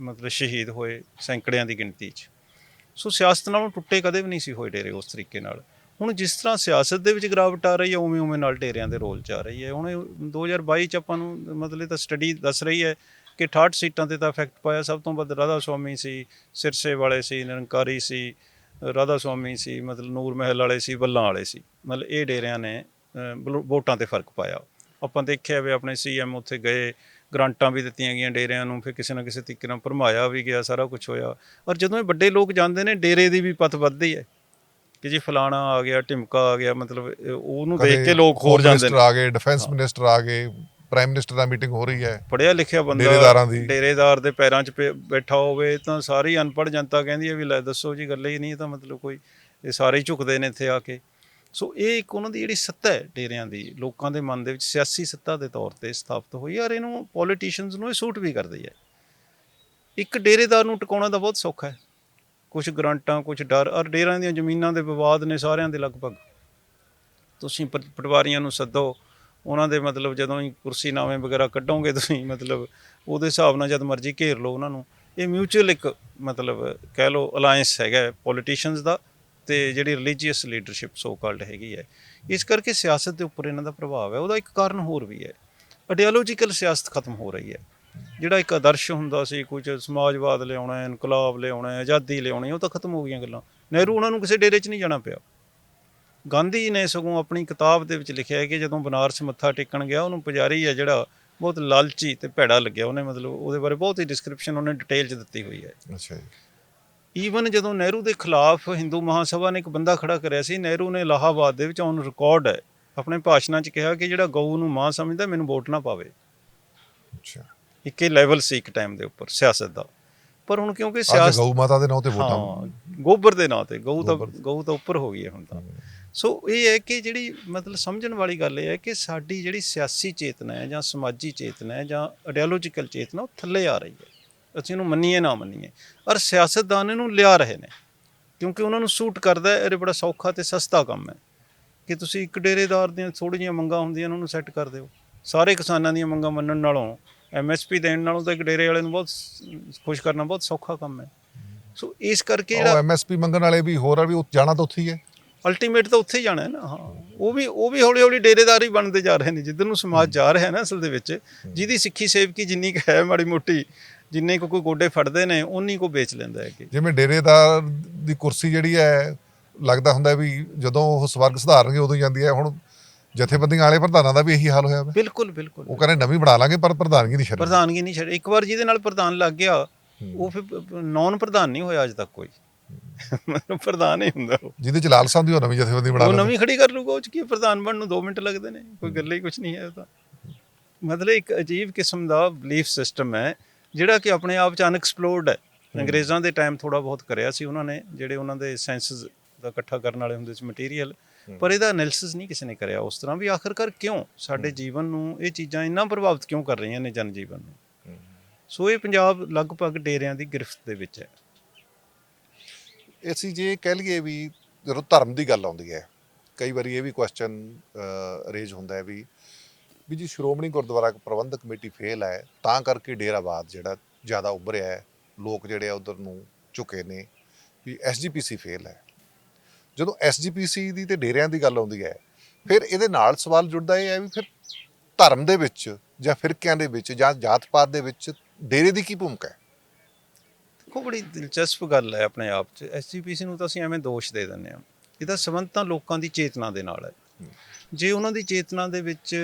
ਮਤਲਬ ਸ਼ਹੀਦ ਹੋਏ ਸੈਂਕੜਿਆਂ ਦੀ ਗਿਣਤੀ 'ਚ। ਸੋ ਸਿਆਸਤ ਨਾਲੋਂ ਟੁੱਟੇ ਕਦੇ ਵੀ ਨਹੀਂ ਸੀ ਹੋਏ ਡੇਰੇ ਉਸ ਤਰੀਕੇ ਨਾਲ। ਹੁਣ ਜਿਸ ਤਰ੍ਹਾਂ ਸਿਆਸਤ ਦੇ ਵਿੱਚ ਗਿਰਾਵਟ ਆ ਰਹੀ ਹੈ ਉਵੇਂ ਉਵੇਂ ਨਾਲ ਡੇਰਿਆਂ ਦੇ ਰੋਲ ਚ ਆ ਰਹੀ ਹੈ। ਹੁਣ ਇਹ 2022 ਚ ਆਪਾਂ ਨੂੰ ਮਤਲਬ ਇਹ ਤਾਂ ਸਟੱਡੀ ਦੱਸ ਰਹੀ ਹੈ ਕਿ 68 ਸੀਟਾਂ ਤੇ ਤਾਂ ਇਫੈਕਟ ਪਾਇਆ। ਸਭ ਤੋਂ ਵੱਧ ਰਾਧਾ ਸੁਆਮੀ ਸੀ ਸਿਰਸੇ ਵਾਲੇ ਸੀ ਨਿਰੰਕਾਰੀ ਸੀ ਰਾਧਾ ਸੁਆਮੀ ਸੀ ਮਤਲਬ ਨੂਰ ਮਹਿਲ ਵਾਲੇ ਸੀ ਬੱਲਾਂ ਵਾਲੇ ਸੀ। ਮਤਲਬ ਇਹ ਡੇਰਿਆਂ ਨੇ ਅਹ, ਵੋਟਾਂ ਤੇ ਫ਼ਰਕ ਪਾਇਆ। ਆਪਾਂ ਦੇਖਿਆ ਵੀ ਆਪਣੇ ਸੀਐਮ ਉੱਥੇ ਗਏ ਗ੍ਰਾਂਟਾਂ ਵੀ ਦਿੱਤੀਆਂ ਗਈਆਂ ਡੇਰਿਆਂ ਨੂੰ ਫਿਰ ਕਿਸੇ ਨਾ ਕਿਸੇ ਤਰੀਕੇ ਨਾਲ ਭਰਮਾਇਆ ਵੀ ਗਿਆ ਸਾਰਾ ਕੁਝ ਹੋਇਆ। ਔਰ ਜਦੋਂ ਇਹ ਵੱਡੇ ਲੋਕ ਜਾਂਦੇ ਨੇ ਡੇਰੇ ਦੀ ਵੀ ਪਤ ਵੱਧਦੀ ਹੈ ਕਿ ਜੀ ਫਲਾਣਾ ਆ ਗਿਆ ਢਿਮਕਾ ਆ ਗਿਆ ਮਤਲਬ ਉਹਨੂੰ ਦੇਖ ਕੇ ਲੋਕ ਹੋਰ ਜਾਂਦੇ ਨੇ। ਆ ਗਏ ਡਿਫੈਂਸ ਮਿਨਿਸਟਰ ਆ ਗਏ ਪ੍ਰਾਈਮ ਮਿਨਿਸਟਰ ਨਾਲ ਮੀਟਿੰਗ ਹੋ ਰਹੀ ਹੈ। ਪੜਿਆ ਲਿਖਿਆ ਬੰਦਾ ਡੇਰੇਦਾਰਾਂ ਦੀ। ਡੇਰੇਦਾਰ ਦੇ ਪੈਰਾਂ 'ਚ ਬੈਠਾ ਹੋਵੇ ਤਾਂ ਸਾਰੀ ਅਨਪੜ੍ਹ ਜਨਤਾ ਕਹਿੰਦੀ ਹੈ ਵੀ ਲੈ ਦੱਸੋ ਜੀ ਗੱਲ ਹੀ ਨਹੀਂ ਤਾਂ ਮਤਲਬ ਕੋਈ ਇਹ ਸਾਰੇ ਝੁਕਦੇ ਨੇ ਇੱਥੇ ਆ ਕੇ। ਸੋ ਇਹ ਇੱਕ ਉਹਨਾਂ ਦੀ ਜਿਹੜੀ ਸੱਤਾ ਹੈ ਡੇਰਿਆਂ ਦੀ, ਲੋਕਾਂ ਦੇ ਮਨ ਦੇ ਵਿੱਚ ਸਿਆਸੀ ਸੱਤਾ ਦੇ ਤੌਰ ਤੇ ਸਥਾਪਿਤ ਹੋਈ ਔਰ ਇਹਨੂੰ ਪੋਲੀਟੀਸ਼ੀਅਨਸ ਨੂੰ ਇਹ ਸੂਟ ਵੀ ਕਰਦੀ ਹੈ। ਇੱਕ ਡੇਰੇਦਾਰ ਨੂੰ ਟਿਕਾਉਣਾ ਤਾਂ ਬਹੁਤ ਸੌਖਾ ਹੈ। ਕੁਝ ਗਰੰਟਾਂ ਕੁਝ ਡਰ, ਔਰ ਡੇਰਿਆਂ ਦੀਆਂ ਜ਼ਮੀਨਾਂ ਦੇ ਵਿਵਾਦ ਨੇ ਸਾਰਿਆਂ ਦੇ ਲਗਭਗ। ਤੁਸੀਂ ਪ- ਪਟਵਾਰੀਆਂ ਨੂੰ ਸੱਦੋ, ਉਹਨਾਂ ਦੇ ਮਤਲਬ ਜਦੋਂ ਹੀ ਕੁਰਸੀ ਨਾਵੇਂ ਵਗੈਰਾ ਕੱਢੋਗੇ, ਤੁਸੀਂ ਮਤਲਬ ਉਹਦੇ ਹਿਸਾਬ ਨਾਲ ਜਦ ਮਰਜ਼ੀ ਘੇਰ ਲਓ ਉਹਨਾਂ ਨੂੰ। ਇਹ ਮਿਊਚੁਅਲ ਇੱਕ ਮਤਲਬ ਕਹਿ ਲਓ ਅਲਾਈਅੰਸ ਹੈਗਾ ਪੋਲੀਟੀਸ਼ੀਅਨਸ ਦਾ। ਤੇ ਜਿਹੜੀ ਰਿਲੀਜੀਅਸ ਲੀਡਰਸ਼ਿਪ ਸੋ ਕਾਲਡ ਹੈਗੀ ਹੈ, ਇਸ ਕਰਕੇ ਸਿਆਸਤ ਦੇ ਉੱਪਰ ਇਹਨਾਂ ਦਾ ਪ੍ਰਭਾਵ ਹੈ। ਉਹਦਾ ਇੱਕ ਕਾਰਨ ਹੋਰ ਵੀ ਹੈ। ਆਡੀਓਲੋਜੀਕਲ ਸਿਆਸਤ ਖਤਮ ਹੋ ਰਹੀ ਹੈ। ਜਿਹੜਾ ਇੱਕ ਆਦਰਸ਼ ਹੁੰਦਾ ਸੀ, ਕੁਝ ਸਮਾਜਵਾਦ ਲਿਆਉਣਾ ਹੈ, ਇਨਕਲਾਬ ਲਿਆਉਣਾ ਹੈ, ਆਜ਼ਾਦੀ ਲਿਆਉਣੀ ਉਹ ਤਾਂ ਖਤਮ ਹੋ ਗਈਆਂ ਗੱਲਾਂ। ਨਹਿਰੂ ਉਹਨਾਂ ਨੂੰ ਕਿਸੇ ਡੇਰੇ 'ਚ ਨਹੀਂ ਜਾਣਾ ਪਿਆ। ਗਾਂਧੀ ਨੇ ਸਗੋਂ ਆਪਣੀ ਕਿਤਾਬ ਦੇ ਵਿੱਚ ਲਿਖਿਆ ਹੈ ਕਿ ਜਦੋਂ ਬਨਾਰਸ ਮੱਥਾ ਟੇਕਣ ਗਿਆ, ਉਹਨੂੰ ਪੁਜਾਰੀ ਹੈ ਜਿਹੜਾ ਬਹੁਤ ਲਾਲਚੀ ਤੇ ਭੈੜਾ ਲੱਗਿਆ। ਉਹਨੇ ਮਤਲਬ ਉਹਦੇ ਬਾਰੇ ਬਹੁਤ ਹੀ ਡਿਸਕ੍ਰਿਪਸ਼ਨ ਉਹਨੇ ਡਿਟੇਲ 'ਚ ਦਿੱਤੀ ਹੋਈ ਹੈ। ਅੱਛਾ ਜੀ। ਈਵਨ ਜਦੋਂ ਨਹਿਰੂ ਦੇ ਖਿਲਾਫ ਹਿੰਦੂ ਮਹਾਸਭਾ ਨੇ ਇੱਕ ਬੰਦਾ ਖੜਾ ਕਰਿਆ ਸੀ ਨਹਿਰੂ ਨੇ ਇਲਾਹਾਬਾਦ ਦੇ ਵਿੱਚ ਔਨ ਰਿਕਾਰਡ ਹੈ। ਆਪਣੇ ਭਾਸ਼ਣਾਂ 'ਚ ਕਿਹਾ ਕਿ ਜਿਹੜਾ ਗਊ ਨੂੰ ਮਾਂ ਸਮਝਦਾ ਮੈਨੂੰ ਵੋਟ ਨਾ ਪਾਵੇ। ਅੱਛਾ। ਇੱਕ ਇਹ ਲੈਵਲ ਸੀ ਇੱਕ ਟਾਈਮ ਦੇ ਉੱਪਰ ਸਿਆਸਤ ਦਾ। ਪਰ ਹੁਣ ਕਿਉਂਕਿ ਸਿਆਸਤ ਗਊ ਮਾਤਾ ਦੇ ਨਾਂ ਤੇ ਵੋਟਾਂ ਹਾਂ ਗੋਬਰ ਦੇ ਨਾਂ ਤੇ ਗਊ ਤਾਂ। ਗਊ ਤਾਂ ਉੱਪਰ ਹੋ ਗਈ ਹੈ ਹੁਣ ਤਾਂ। ਸੋ ਇਹ ਹੈ ਕਿ ਜਿਹੜੀ ਮਤਲਬ ਸਮਝਣ ਵਾਲੀ ਗੱਲ ਇਹ ਹੈ ਕਿ ਸਾਡੀ ਜਿਹੜੀ ਸਿਆਸੀ ਚੇਤਨਾ ਹੈ ਜਾਂ ਸਮਾਜੀ ਚੇਤਨਾ ਹੈ ਜਾਂ ਆਈਡੀਓਲੋਜੀਕਲ ਚੇਤਨਾ ਉਹ ਥੱਲੇ ਆ ਰਹੀ ਹੈ। ਅਸੀਂ ਇਹਨੂੰ ਮੰਨੀਏ ਨਾ ਮੰਨੀਏ। ਔਰ ਸਿਆਸਤਦਾਨ ਇਹਨੂੰ ਲਿਆ ਰਹੇ ਨੇ। ਕਿਉਂਕਿ ਉਹਨਾਂ ਨੂੰ ਸੂਟ ਕਰਦਾ ਹੈ ਇਹ ਬੜਾ ਸੌਖਾ ਤੇ ਸਸਤਾ ਕੰਮ ਹੈ। ਕਿ ਤੁਸੀਂ ਇੱਕ ਡੇਰੇਦਾਰ ਦੀਆਂ ਥੋੜ੍ਹੀਆਂ ਜਿਹੀਆਂ ਮੰਗਾਂ ਹੁੰਦੀਆਂ ਨੇ ਉਹਨੂੰ ਸੈੱਟ ਕਰ ਦਿਓ। ਸਾਰੇ ਕਿਸਾਨਾਂ ਦੀਆਂ ਮੰਗਾਂ ਮੰਨਣ ਨਾਲੋਂ ਐਮਐਸਪੀ ਦੇਣ ਨਾਲੋਂ ਤਾਂ ਇੱਕ ਡੇਰੇ ਵਾਲੇ ਨੂੰ ਬਹੁਤ ਖੁਸ਼ ਕਰਨਾ ਬਹੁਤ ਸੌਖਾ ਕੰਮ ਹੈ। ਸੋ ਇਸ ਕਰਕੇ ਜਿਹੜਾ ਐਮਐਸਪੀ ਮੰਗਣ ਵਾਲੇ ਵੀ ਹੋਰ ਆ ਵੀ ਉਹ ਜਾਣਾ ਤਾਂ ਉੱਥੇ ਹੀ ਹੈ। ਅਲਟੀਮੇਟ ਤਾਂ ਉੱਥੇ ਹੀ ਜਾਣਾ ਹੈ ਨਾ ਹਾਂ। ਉਹ ਵੀ ਉਹ ਵੀ ਹੌਲੀ ਹੌਲੀ ਡੇਰੇਦਾਰ ਹੀ ਬਣਦੇ ਜਾ ਰਹੇ ਨੇ। ਜਿੱਧਰ ਨੂੰ ਸਮਾਜ ਜਾ ਰਿਹਾ ਹੈ ਨਾ ਅਸਲ ਦੇ ਵਿੱਚ ਜਿਹਦੀ ਸਿੱਖੀ ਸੇਵਕੀ ਜਿੰਨੀ ਕੁ ਹੈ ਮਾੜੀ ਮੋਟੀ ਜਿੰਨੇ ਕੁ ਕੋਈ ਗੋਡੇ ਫੜਦੇ ਨੇ ਉਨੀ ਕੋ ਵੇਚ ਲੈਂਦਾ ਹੈ ਕਿ ਜਿਵੇਂ ਡੇਰੇਦਾਰ ਦੀ ਕੁਰਸੀ ਜਿਹੜੀ ਹੈ ਲੱਗਦਾ ਹੁੰਦਾ ਵੀ ਜਦੋਂ ਉਹ ਸਵਰਗ ਸੁਧਾਰਨਗੇ ਉਦੋਂ ਜਾਂਦੀ ਹੈ। ਹੁਣ ਜਥੇਬੰਦੀਆਂ ਵਾਲੇ ਪ੍ਰਧਾਨਾਂ ਦਾ ਵੀ ਇਹੀ ਹਾਲ ਹੋਇਆ ਬਿਲਕੁਲ ਬਿਲਕੁਲ। ਉਹ ਕਹਿੰਦੇ ਨਵੀਂ ਬਣਾ ਲਾਂਗੇ ਪਰ ਪ੍ਰਧਾਨਗੀ ਨਹੀਂ ਛੱਡਣੀ। ਪ੍ਰਧਾਨਗੀ ਨਹੀਂ ਛੱਡ ਇੱਕ ਵਾਰ ਜਿਹਦੇ ਨਾਲ ਪ੍ਰਧਾਨ ਲੱਗ ਗਿਆ ਉਹ ਫਿਰ ਨੌਨ ਪ੍ਰਧਾਨ ਨਹੀਂ ਹੋਇਆ ਅਜ ਤੱਕ ਕੋਈ। ਮਤਲਬ ਪ੍ਰਧਾਨ ਹੀ ਹੁੰਦਾ ਉਹ। ਜਿਹਦੇ ਚ ਲਾਲਸਾ ਹੁੰਦੀ ਉਹ ਨਵੀਂ ਜਥੇਬੰਦੀ ਬਣਾ ਉਹ ਨਵੀਂ ਖੜੀ ਕਰ ਲੂਗਾ ਉਹ ਚ ਕੀ ਪ੍ਰਧਾਨ ਬਣਨ ਨੂੰ 2 ਮਿੰਟ ਲੱਗਦੇ ਨੇ ਕੋਈ ਗੱਲ ਹੀ ਕੁਝ ਨਹੀਂ ਹੈ ਤਾਂ। ਮਤਲਬ ਇੱਕ ਅਜੀਬ ਕਿਸਮ ਦਾ ਬਲੀਫ ਸਿਸਟਮ ਹੈ ਜਿਹੜਾ ਕਿ ਆਪਣੇ ਆਪ ਚ ਅਨਐਕਸਪਲੋਰਡ ਹੈ। ਅੰਗਰੇਜ਼ਾਂ ਦੇ ਟਾਈਮ ਥੋੜਾ ਬਹੁਤ ਕਰਿਆ ਸੀ ਉਹਨਾਂ ਨੇ ਜਿਹੜੇ ਉਹਨਾਂ ਦੇ ਸੈਂਸਸ ਦਾ ਇਕੱਠਾ ਕਰਨ ਵਾਲੇ ਹੁੰਦੇ ਸੀ ਮਟੀਰੀਅਲ ਪਰ ਇਹਦਾ ਐਨਾਲਿਸਿਸ ਨਹੀਂ ਕਿਸੇ ਨੇ ਕਰਿਆ। ਉਸ ਤਰ੍ਹਾਂ ਵੀ ਆਖਰਕਾਰ ਕਿਉਂ ਸਾਡੇ ਜੀਵਨ ਨੂੰ ਇਹ ਚੀਜ਼ਾਂ ਇੰਨਾ ਪ੍ਰਭਾਵਿਤ ਕਿਉਂ ਕਰ ਰਹੀਆਂ ਨੇ ਜਨ ਜੀਵਨ ਨੂੰ ਸੋ ਇਹ ਪੰਜਾਬ ਲਗਭਗ ਡੇਰਿਆਂ ਦੀ ਗ੍ਰਿਫਤ ਦੇ ਵਿੱਚ ਹੈ। ਅਸੀਂ ਜੇ ਕਹਿ ਲਈਏ ਵੀ ਜਦੋਂ ਧਰਮ ਦੀ ਗੱਲ ਆਉਂਦੀ ਹੈ ਕਈ ਵਾਰੀ ਇਹ ਵੀ ਕੁਐਸਚਨ ਰੇਜ ਹੁੰਦਾ ਹੈ ਵੀ ਵੀ ਜੀ ਸ਼੍ਰੋਮਣੀ ਗੁਰਦੁਆਰਾ ਪ੍ਰਬੰਧਕ ਕਮੇਟੀ ਫੇਲ ਹੈ ਤਾਂ ਕਰਕੇ ਡੇਰਾਬਾਦ ਜਿਹੜਾ ਜ਼ਿਆਦਾ ਉੱਭਰਿਆ ਹੈ ਲੋਕ ਜਿਹੜੇ ਆ ਉਧਰ ਨੂੰ ਝੁਕੇ ਨੇ ਵੀ ਐਸਜੀਪੀਸੀ ਫੇਲ ਹੈ। ਜਦੋਂ ਐਸਜੀਪੀਸੀ ਦੀ ਤੇ ਡੇਰਿਆਂ ਦੀ ਗੱਲ ਆਉਂਦੀ ਹੈ ਫਿਰ ਇਹਦੇ ਨਾਲ ਸਵਾਲ ਜੁੜਦਾ ਇਹ ਹੈ ਵੀ ਫਿਰ ਧਰਮ ਦੇ ਵਿੱਚ ਜਾਂ ਫਿਰਕਿਆਂ ਦੇ ਵਿੱਚ ਜਾਂ ਜਾਤ ਪਾਤ ਦੇ ਵਿੱਚ ਡੇਰੇ ਦੀ ਕੀ ਭੂਮਿਕਾ ਹੈ? ਦੇਖੋ ਬੜੀ ਦਿਲਚਸਪ ਗੱਲ ਹੈ ਆਪਣੇ ਆਪ 'ਚ। ਐਸਜੀਪੀਸੀ ਨੂੰ ਤਾਂ ਅਸੀਂ ਐਵੇਂ ਦੋਸ਼ ਦੇ ਦਿੰਦੇ ਹਾਂ। ਇਹਦਾ ਸੰਬੰਧ ਤਾਂ ਲੋਕਾਂ ਦੀ ਚੇਤਨਾ ਦੇ ਨਾਲ ਹੈ। ਜੇ ਉਹਨਾਂ ਦੀ ਚੇਤਨਾ ਦੇ ਵਿੱਚ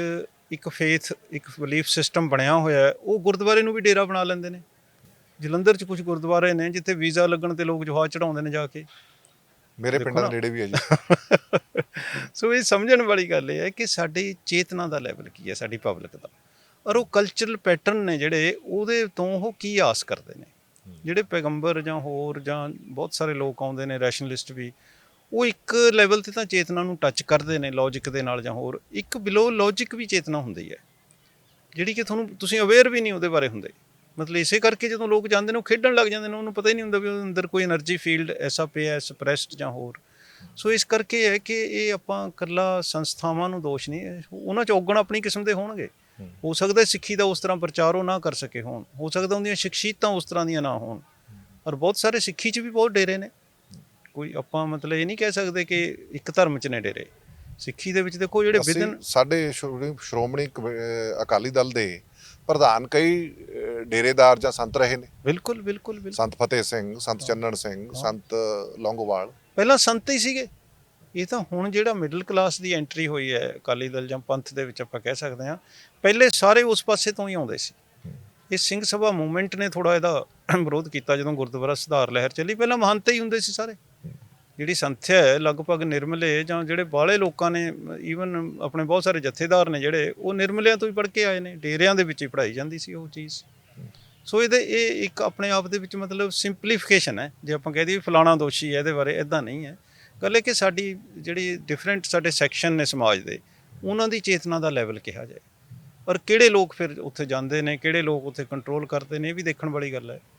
ਇੱਕ ਫੇਥ ਇੱਕ ਬਲੀਫ ਸਿਸਟਮ ਬਣਿਆ ਹੋਇਆ ਹੈ ਉਹ ਗੁਰਦੁਆਰੇ ਨੂੰ ਵੀ ਡੇਰਾ ਬਣਾ ਲੈਂਦੇ ਨੇ। ਜਲੰਧਰ 'ਚ ਕੁਝ ਗੁਰਦੁਆਰੇ ਨੇ ਜਿੱਥੇ ਵੀਜ਼ਾ ਲੱਗਣ ਤੇ ਲੋਕ ਜਹਾਜ਼ ਚੜਾਉਂਦੇ ਨੇ ਜਾ ਕੇ। ਮੇਰੇ ਪਿੰਡਾਂ ਦੇ। ਨੇੜੇ ਵੀ ਹੈ ਜੀ। ਸੋ ਇਹ ਸਮਝਣ ਵਾਲੀ ਗੱਲ ਇਹ ਹੈ ਕਿ ਸਾਡੀ ਚੇਤਨਾ ਦਾ ਲੈਵਲ ਕੀ ਹੈ ਸਾਡੀ ਪਬਲਿਕ ਦਾ। ਔਰ ਉਹ ਕਲਚਰਲ ਪੈਟਰਨ ਨੇ ਜਿਹੜੇ ਉਹਦੇ ਤੋਂ ਉਹ ਕੀ ਆਸ ਕਰਦੇ ਨੇ? ਜਿਹੜੇ ਪੈਗੰਬਰ ਜਾਂ ਹੋਰ ਜਾਂ ਬਹੁਤ ਸਾਰੇ ਲੋਕ ਆਉਂਦੇ ਨੇ ਰੈਸ਼ਨਲਿਸਟ ਵੀ ਉਹ ਇੱਕ ਲੈਵਲ ਤੇ ਤਾਂ ਚੇਤਨਾ ਨੂੰ ਟੱਚ ਕਰਦੇ ਨੇ ਲੌਜੀਕ ਦੇ ਨਾਲ ਜਾਂ ਹੋਰ ਇੱਕ ਬਿਲੋ ਲੌਜੀਕ ਵੀ ਚੇਤਨਾ ਹੁੰਦੀ ਹੈ। ਜਿਹੜੀ ਕਿ ਤੁਹਾਨੂੰ ਤੁਸੀਂ ਅਵੇਅਰ ਵੀ ਨਹੀਂ ਉਹਦੇ ਬਾਰੇ ਹੁੰਦੇ। ਮਤਲਬ ਇਸੇ ਕਰਕੇ ਜਦੋਂ ਲੋਕ ਜਾਂਦੇ ਨੇ ਉਹ ਖੇਡਣ ਲੱਗ ਜਾਂਦੇ ਨੇ ਉਹਨੂੰ ਪਤਾ ਹੀ ਨਹੀਂ ਹੁੰਦਾ ਵੀ ਉਹਦੇ ਅੰਦਰ ਕੋਈ એનર્ਜੀ ਫੀਲਡ ਐਸਾ ਪਿਆ ਹੈ ਸਪਰੈਸਡ ਜਾਂ ਹੋਰ। ਸੋ ਇਸ ਕਰਕੇ ਹੈ ਕਿ ਇਹ ਆਪਾਂ ਇਕੱਲਾ ਸੰਸਥਾਵਾਂ ਨੂੰ ਦੋਸ਼ ਨਹੀਂ ਉਹਨਾਂ ਚ ਔਗਣ ਆਪਣੀ ਕਿਸਮ ਦੇ ਹੋਣਗੇ। ਹੋ। ਸਕਦਾ ਸਿੱਖੀ ਦਾ ਉਸ ਤਰ੍ਹਾਂ ਪ੍ਰਚਾਰ ਉਹ ਨਾ ਕਰ ਸਕੇ ਹੋਣ। ਹੋ ਸਕਦਾ ਉਹਦੀਆਂ ਸ਼ਖਸੀਅਤਾਂ ਉਸ ਤਰ੍ਹਾਂ ਦੀਆਂ ਨਾ ਹੋਣ। ਔਰ ਬਹੁਤ ਸਾਰੇ ਸਿੱਖੀ ਚ ਵੀ ਬਹੁਤ ਡੇਰੇ ਨੇ। ਕੋਈ ਆਪਾਂ ਮਤਲਬ ਇਹ ਨਹੀਂ ਕਹਿ ਸਕਦੇ ਕਿ ਇੱਕ ਧਰਮ ਚ ਨੇ ਡੇਰੇ। ਸਿੱਖੀ ਦੇ ਵਿੱਚ ਦੇਖੋ ਜਿਹੜੇ ਵਿਦਨ ਸਾਡੇ ਸ਼੍ਰੋਮਣੀ ਅਕਾਲੀ ਦਲ ਦੇ ਪ੍ਰਧਾਨ ਕਈ ਡੇਰੇਦਾਰ ਜਾਂ ਸੰਤ ਰਹੇ ਨੇ। ਬਿਲਕੁਲ ਬਿਲਕੁਲ ਬਿਲਕੁਲ। ਸੰਤ ਫਤਿਹ ਸਿੰਘ ਸੰਤ ਚੰਨਣ ਸਿੰਘ ਸੰਤ ਲੌਂਗੋਵਾਲ। ਪਹਿਲਾਂ ਸੰਤ ਹੀ ਸੀਗੇ। ਇਹ ਤਾਂ ਹੁਣ ਜਿਹੜਾ ਮਿਡਲ ਕਲਾਸ ਦੀ ਐਂਟਰੀ ਹੋਈ ਹੈ ਅਕਾਲੀ ਦਲ ਜਾਂ ਪੰਥ ਦੇ ਵਿੱਚ ਆਪਾਂ ਕਹਿ ਸਕਦੇ ਹਾਂ ਪਹਿਲੇ ਸਾਰੇ ਉਸ ਪਾਸੇ ਤੋਂ ਹੀ ਆਉਂਦੇ ਸੀ। ਇਹ ਸਿੰਘ ਸਭਾ ਮੂਵਮੈਂਟ ਨੇ ਥੋੜਾ ਇਹਦਾ ਵਿਰੋਧ ਕੀਤਾ ਜਦੋਂ ਗੁਰਦੁਆਰਾ ਸੁਧਾਰ ਲਹਿਰ ਚੱਲੀ। ਪਹਿਲਾਂ ਮਹੰਤ ਹੀ ਹੁੰਦੇ ਸੀ ਸਾਰੇ। ਜਿਹੜੀ ਸੰਥਿਆ ਹੈ, ਲਗਭਗ ਨਿਰਮਲੇ ਜਾਂ ਜਿਹੜੇ ਬਾਹਲੇ ਲੋਕਾਂ ਨੇ ਈਵਨ ਆਪਣੇ ਬਹੁਤ ਸਾਰੇ ਜਥੇਦਾਰ ਨੇ ਜਿਹੜੇ, ਉਹ ਨਿਰਮਲਿਆਂ ਤੋਂ ਹੀ ਪੜ੍ਹ ਕੇ ਆਏ ਨੇ, ਡੇਰਿਆਂ ਦੇ ਵਿੱਚ ਹੀ ਪੜ੍ਹਾਈ ਜਾਂਦੀ ਸੀ ਉਹ ਚੀਜ਼। ਸੋ ਇਹਦੇ, ਇਹ ਇੱਕ ਆਪਣੇ ਆਪ ਦੇ ਵਿੱਚ ਮਤਲਬ ਸਿੰਪਲੀਫਿਕੇਸ਼ਨ ਹੈ, ਜੇ ਆਪਾਂ ਕਹਿ ਦਈਏ ਵੀ ਫਲਾਣਾ ਦੋਸ਼ੀ ਹੈ, ਇਹਦੇ ਬਾਰੇ ਇਦਾਂ ਨਹੀਂ ਹੈ। ਗੱਲ ਇਹ ਕਿ ਸਾਡੀ ਜਿਹੜੀ ਡਿਫਰੈਂਟ ਸਾਡੇ ਸੈਕਸ਼ਨ ਨੇ ਸਮਾਜ ਦੇ, ਉਹਨਾਂ ਦੀ ਚੇਤਨਾ ਦਾ ਲੈਵਲ ਕਿਹਾ ਜਾਏ। ਔਰ ਕਿਹੜੇ ਲੋਕ ਫਿਰ ਉੱਥੇ ਜਾਂਦੇ ਨੇ, ਕਿਹੜੇ ਲੋਕ ਉੱਥੇ ਕੰਟਰੋਲ ਕਰਦੇ ਨੇ, ਇਹ ਵੀ ਦੇਖਣ ਵਾਲੀ ਗੱਲ ਹੈ।